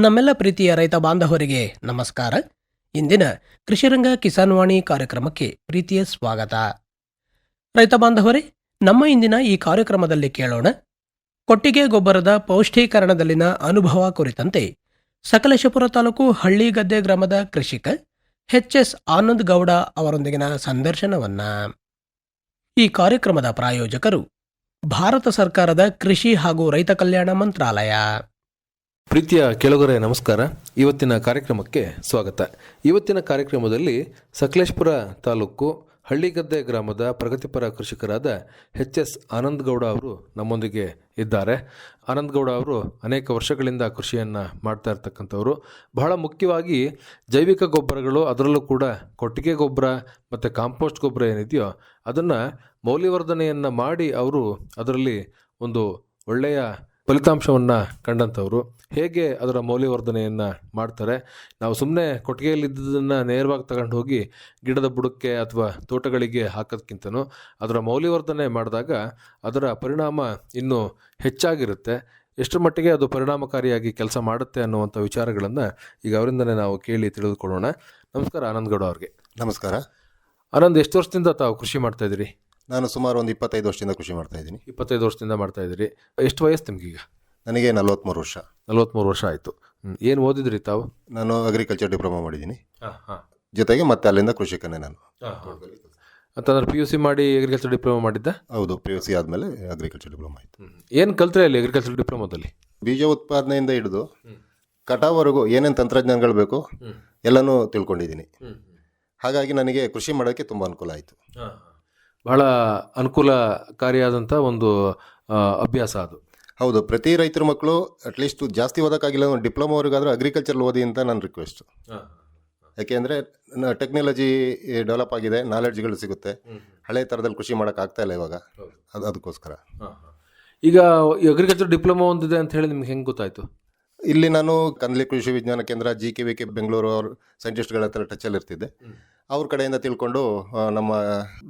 ನಮ್ಮೆಲ್ಲ ಪ್ರೀತಿಯ ರೈತ ಬಾಂಧವರಿಗೆ ನಮಸ್ಕಾರ. ಇಂದಿನ ಕೃಷಿರಂಗ ಕಿಸಾನ್ ವಾಣಿ ಕಾರ್ಯಕ್ರಮಕ್ಕೆ ಪ್ರೀತಿಯ ಸ್ವಾಗತ. ರೈತ ಬಾಂಧವರೇ, ನಮ್ಮ ಇಂದಿನ ಈ ಕಾರ್ಯಕ್ರಮದಲ್ಲಿ ಕೇಳೋಣ. ಕೊಟ್ಟಿಗೆ ಗೊಬ್ಬರದ ಪೌಷ್ಟೀಕರಣದಲ್ಲಿನ ಅನುಭವ ಕುರಿತಂತೆ ಸಕಲೇಶಪುರ ತಾಲೂಕು ಹಳ್ಳಿಗದ್ದೆ ಗ್ರಾಮದ ಕೃಷಿಕ ಎಚ್ ಎಸ್ ಆನಂದ್ ಗೌಡ ಅವರೊಂದಿಗಿನ ಸಂದರ್ಶನವನ್ನ. ಈ ಕಾರ್ಯಕ್ರಮದ ಪ್ರಾಯೋಜಕರು ಭಾರತ ಸರ್ಕಾರದ ಕೃಷಿ ಹಾಗೂ ರೈತ ಕಲ್ಯಾಣ ಮಂತ್ರಾಲಯ. ಪ್ರೀತಿಯ ಕೆಳಗರೆ, ನಮಸ್ಕಾರ. ಇವತ್ತಿನ ಕಾರ್ಯಕ್ರಮಕ್ಕೆ ಸ್ವಾಗತ. ಇವತ್ತಿನ ಕಾರ್ಯಕ್ರಮದಲ್ಲಿ ಸಕಲೇಶ್ಪುರ ತಾಲೂಕು ಹಳ್ಳಿಗದ್ದೆ ಗ್ರಾಮದ ಪ್ರಗತಿಪರ ಕೃಷಿಕರಾದ ಎಚ್ ಎಸ್ ಆನಂದಗೌಡ ಅವರು ನಮ್ಮೊಂದಿಗೆ ಇದ್ದಾರೆ. ಆನಂದಗೌಡ ಅವರು ಅನೇಕ ವರ್ಷಗಳಿಂದ ಕೃಷಿಯನ್ನು ಮಾಡ್ತಾ ಇರ್ತಕ್ಕಂಥವ್ರು. ಬಹಳ ಮುಖ್ಯವಾಗಿ ಜೈವಿಕ ಗೊಬ್ಬರಗಳು ಅದರಲ್ಲೂ ಕೂಡ ಕೊಟ್ಟಿಗೆ ಗೊಬ್ಬರ ಮತ್ತು ಕಾಂಪೋಸ್ಟ್ ಗೊಬ್ಬರ ಏನಿದೆಯೋ ಅದನ್ನು ಮೌಲ್ಯವರ್ಧನೆಯನ್ನು ಮಾಡಿ ಅವರು ಅದರಲ್ಲಿ ಒಂದು ಒಳ್ಳೆಯ ಫಲಿತಾಂಶವನ್ನು ಕಂಡಂಥವ್ರು ಹೇಗೆ ಅದರ ಮೌಲ್ಯವರ್ಧನೆಯನ್ನು ಮಾಡ್ತಾರೆ? ನಾವು ಸುಮ್ಮನೆ ಕೊಟ್ಟಿಗೆಯಲ್ಲಿದ್ದದನ್ನು ನೇರವಾಗಿ ತಗೊಂಡು ಹೋಗಿ ಗಿಡದ ಬುಡಕ್ಕೆ ಅಥವಾ ತೋಟಗಳಿಗೆ ಹಾಕೋದಕ್ಕಿಂತನೂ ಅದರ ಮೌಲ್ಯವರ್ಧನೆ ಮಾಡಿದಾಗ ಅದರ ಪರಿಣಾಮ ಇನ್ನೂ ಹೆಚ್ಚಾಗಿರುತ್ತೆ. ಎಷ್ಟರ ಮಟ್ಟಿಗೆ ಅದು ಪರಿಣಾಮಕಾರಿಯಾಗಿ ಕೆಲಸ ಮಾಡುತ್ತೆ ಅನ್ನುವಂಥ ವಿಚಾರಗಳನ್ನು ಈಗ ಅವರಿಂದನೇ ನಾವು ಕೇಳಿ ತಿಳಿದುಕೊಳ್ಳೋಣ. ನಮಸ್ಕಾರ ಆನಂದಗೌಡ ಅವ್ರಿಗೆ. ನಮಸ್ಕಾರ. ಆನಂದ್ ಎಷ್ಟು ವರ್ಷದಿಂದ ತಾವು ಕೃಷಿ ಮಾಡ್ತಾ ಇದ್ದೀರಿ? ನಾನು ಸುಮಾರು ಒಂದು ಇಪ್ಪತ್ತೈದು ವರ್ಷದಿಂದ ಕೃಷಿ ಮಾಡ್ತಾ ಇದ್ದೀನಿ. ಇಪ್ಪತ್ತೈದು ವರ್ಷದಿಂದ ಮಾಡ್ತಾ ಇದ್ದೀರಿ. ಎಷ್ಟು ವಯಸ್ಸು ನಿಮ್ಗೀಗ ನನಗೆ ನಲವತ್ತ್ಮೂರು ವರ್ಷ. ನಲ್ವತ್ತ್ಮೂರು ವರ್ಷ ಆಯಿತು. ಏನು ಓದಿದ್ರಿ ತಾವು? ನಾನು ಅಗ್ರಿಕಲ್ಚರ್ ಡಿಪ್ಲೊಮಾ ಮಾಡಿದ್ದೀನಿ. ಹಾಂ ಹಾಂ. ಜೊತೆಗೆ ಮತ್ತೆ ಅಲ್ಲಿಂದ ಕೃಷಿಕನೇ ನಾನು. ಅಂತಂದ್ರೆ ಪಿ ಯು ಸಿ ಮಾಡಿ ಅಗ್ರಿಕಲ್ಚರ್ ಡಿಪ್ಲೊಮಾ ಮಾಡಿದ್ದೆ? ಹೌದು ಪಿ ಯು ಸಿ ಆದಮೇಲೆ ಅಗ್ರಿಕಲ್ಚರ್ ಡಿಪ್ಲೊಮಾ ಆಯಿತು. ಏನು ಕಲ್ತ್ರೆ ಅಲ್ಲಿ ಅಗ್ರಿಕಲ್ಚರ್ ಡಿಪ್ಲೊಮಾದಲ್ಲಿ ಬೀಜ ಉತ್ಪಾದನೆಯಿಂದ ಹಿಡಿದು ಕಟಾವರೆಗೂ ಏನೇನು ತಂತ್ರಜ್ಞಾನಗಳು ಬೇಕು ಎಲ್ಲನೂ ತಿಳ್ಕೊಂಡಿದ್ದೀನಿ. ಹಾಗಾಗಿ ನನಗೆ ಕೃಷಿ ಮಾಡೋಕ್ಕೆ ತುಂಬ ಅನುಕೂಲ ಆಯಿತು. ಬಹಳ ಅನುಕೂಲಕಾರಿಯಾದಂಥ ಒಂದು ಅಭ್ಯಾಸ ಅದು. ಹೌದು. ಪ್ರತಿ ರೈತರ ಮಕ್ಕಳು ಅಟ್ಲೀಸ್ಟ್ ಜಾಸ್ತಿ ಓದೋಕ್ಕಾಗಿಲ್ಲ ಒಂದು ಡಿಪ್ಲೊಮಾವರೆಗಾದರೂ ಅಗ್ರಿಕಲ್ಚರ್ ಓದಿ ಅಂತ ನನ್ನ ರಿಕ್ವೆಸ್ಟ್ ಯಾಕೆಂದರೆ ಟೆಕ್ನಾಲಜಿ ಡೆವಲಪ್ ಆಗಿದೆ ನಾಲೆಡ್ಜ್ಗಳು ಸಿಗುತ್ತೆ. ಹಳೆ ಥರದಲ್ಲಿ ಕೃಷಿ ಮಾಡೋಕ್ಕಾಗ್ತಾ ಇಲ್ಲ ಇವಾಗ. ಅದು ಅದಕ್ಕೋಸ್ಕರ. ಈಗ ಅಗ್ರಿಕಲ್ಚರ್ ಡಿಪ್ಲೊಮಾ ಒಂದಿದೆ ಅಂತ ಹೇಳಿ ನಿಮ್ಗೆ ಹೆಂಗೆ ಗೊತ್ತಾಯಿತು? ಇಲ್ಲಿ ನಾನು Kandli Krishi Vigyan Kendra G K V K Bengaluru ಅವ್ರ ಸೈಂಟಿಸ್ಟ್ಗಳ ಹತ್ರ ಟಚಲ್ಲಿ ಇರ್ತಿದ್ದೆ. ಅವ್ರ ಕಡೆಯಿಂದ ತಿಳ್ಕೊಂಡು ಆ, ನಮ್ಮ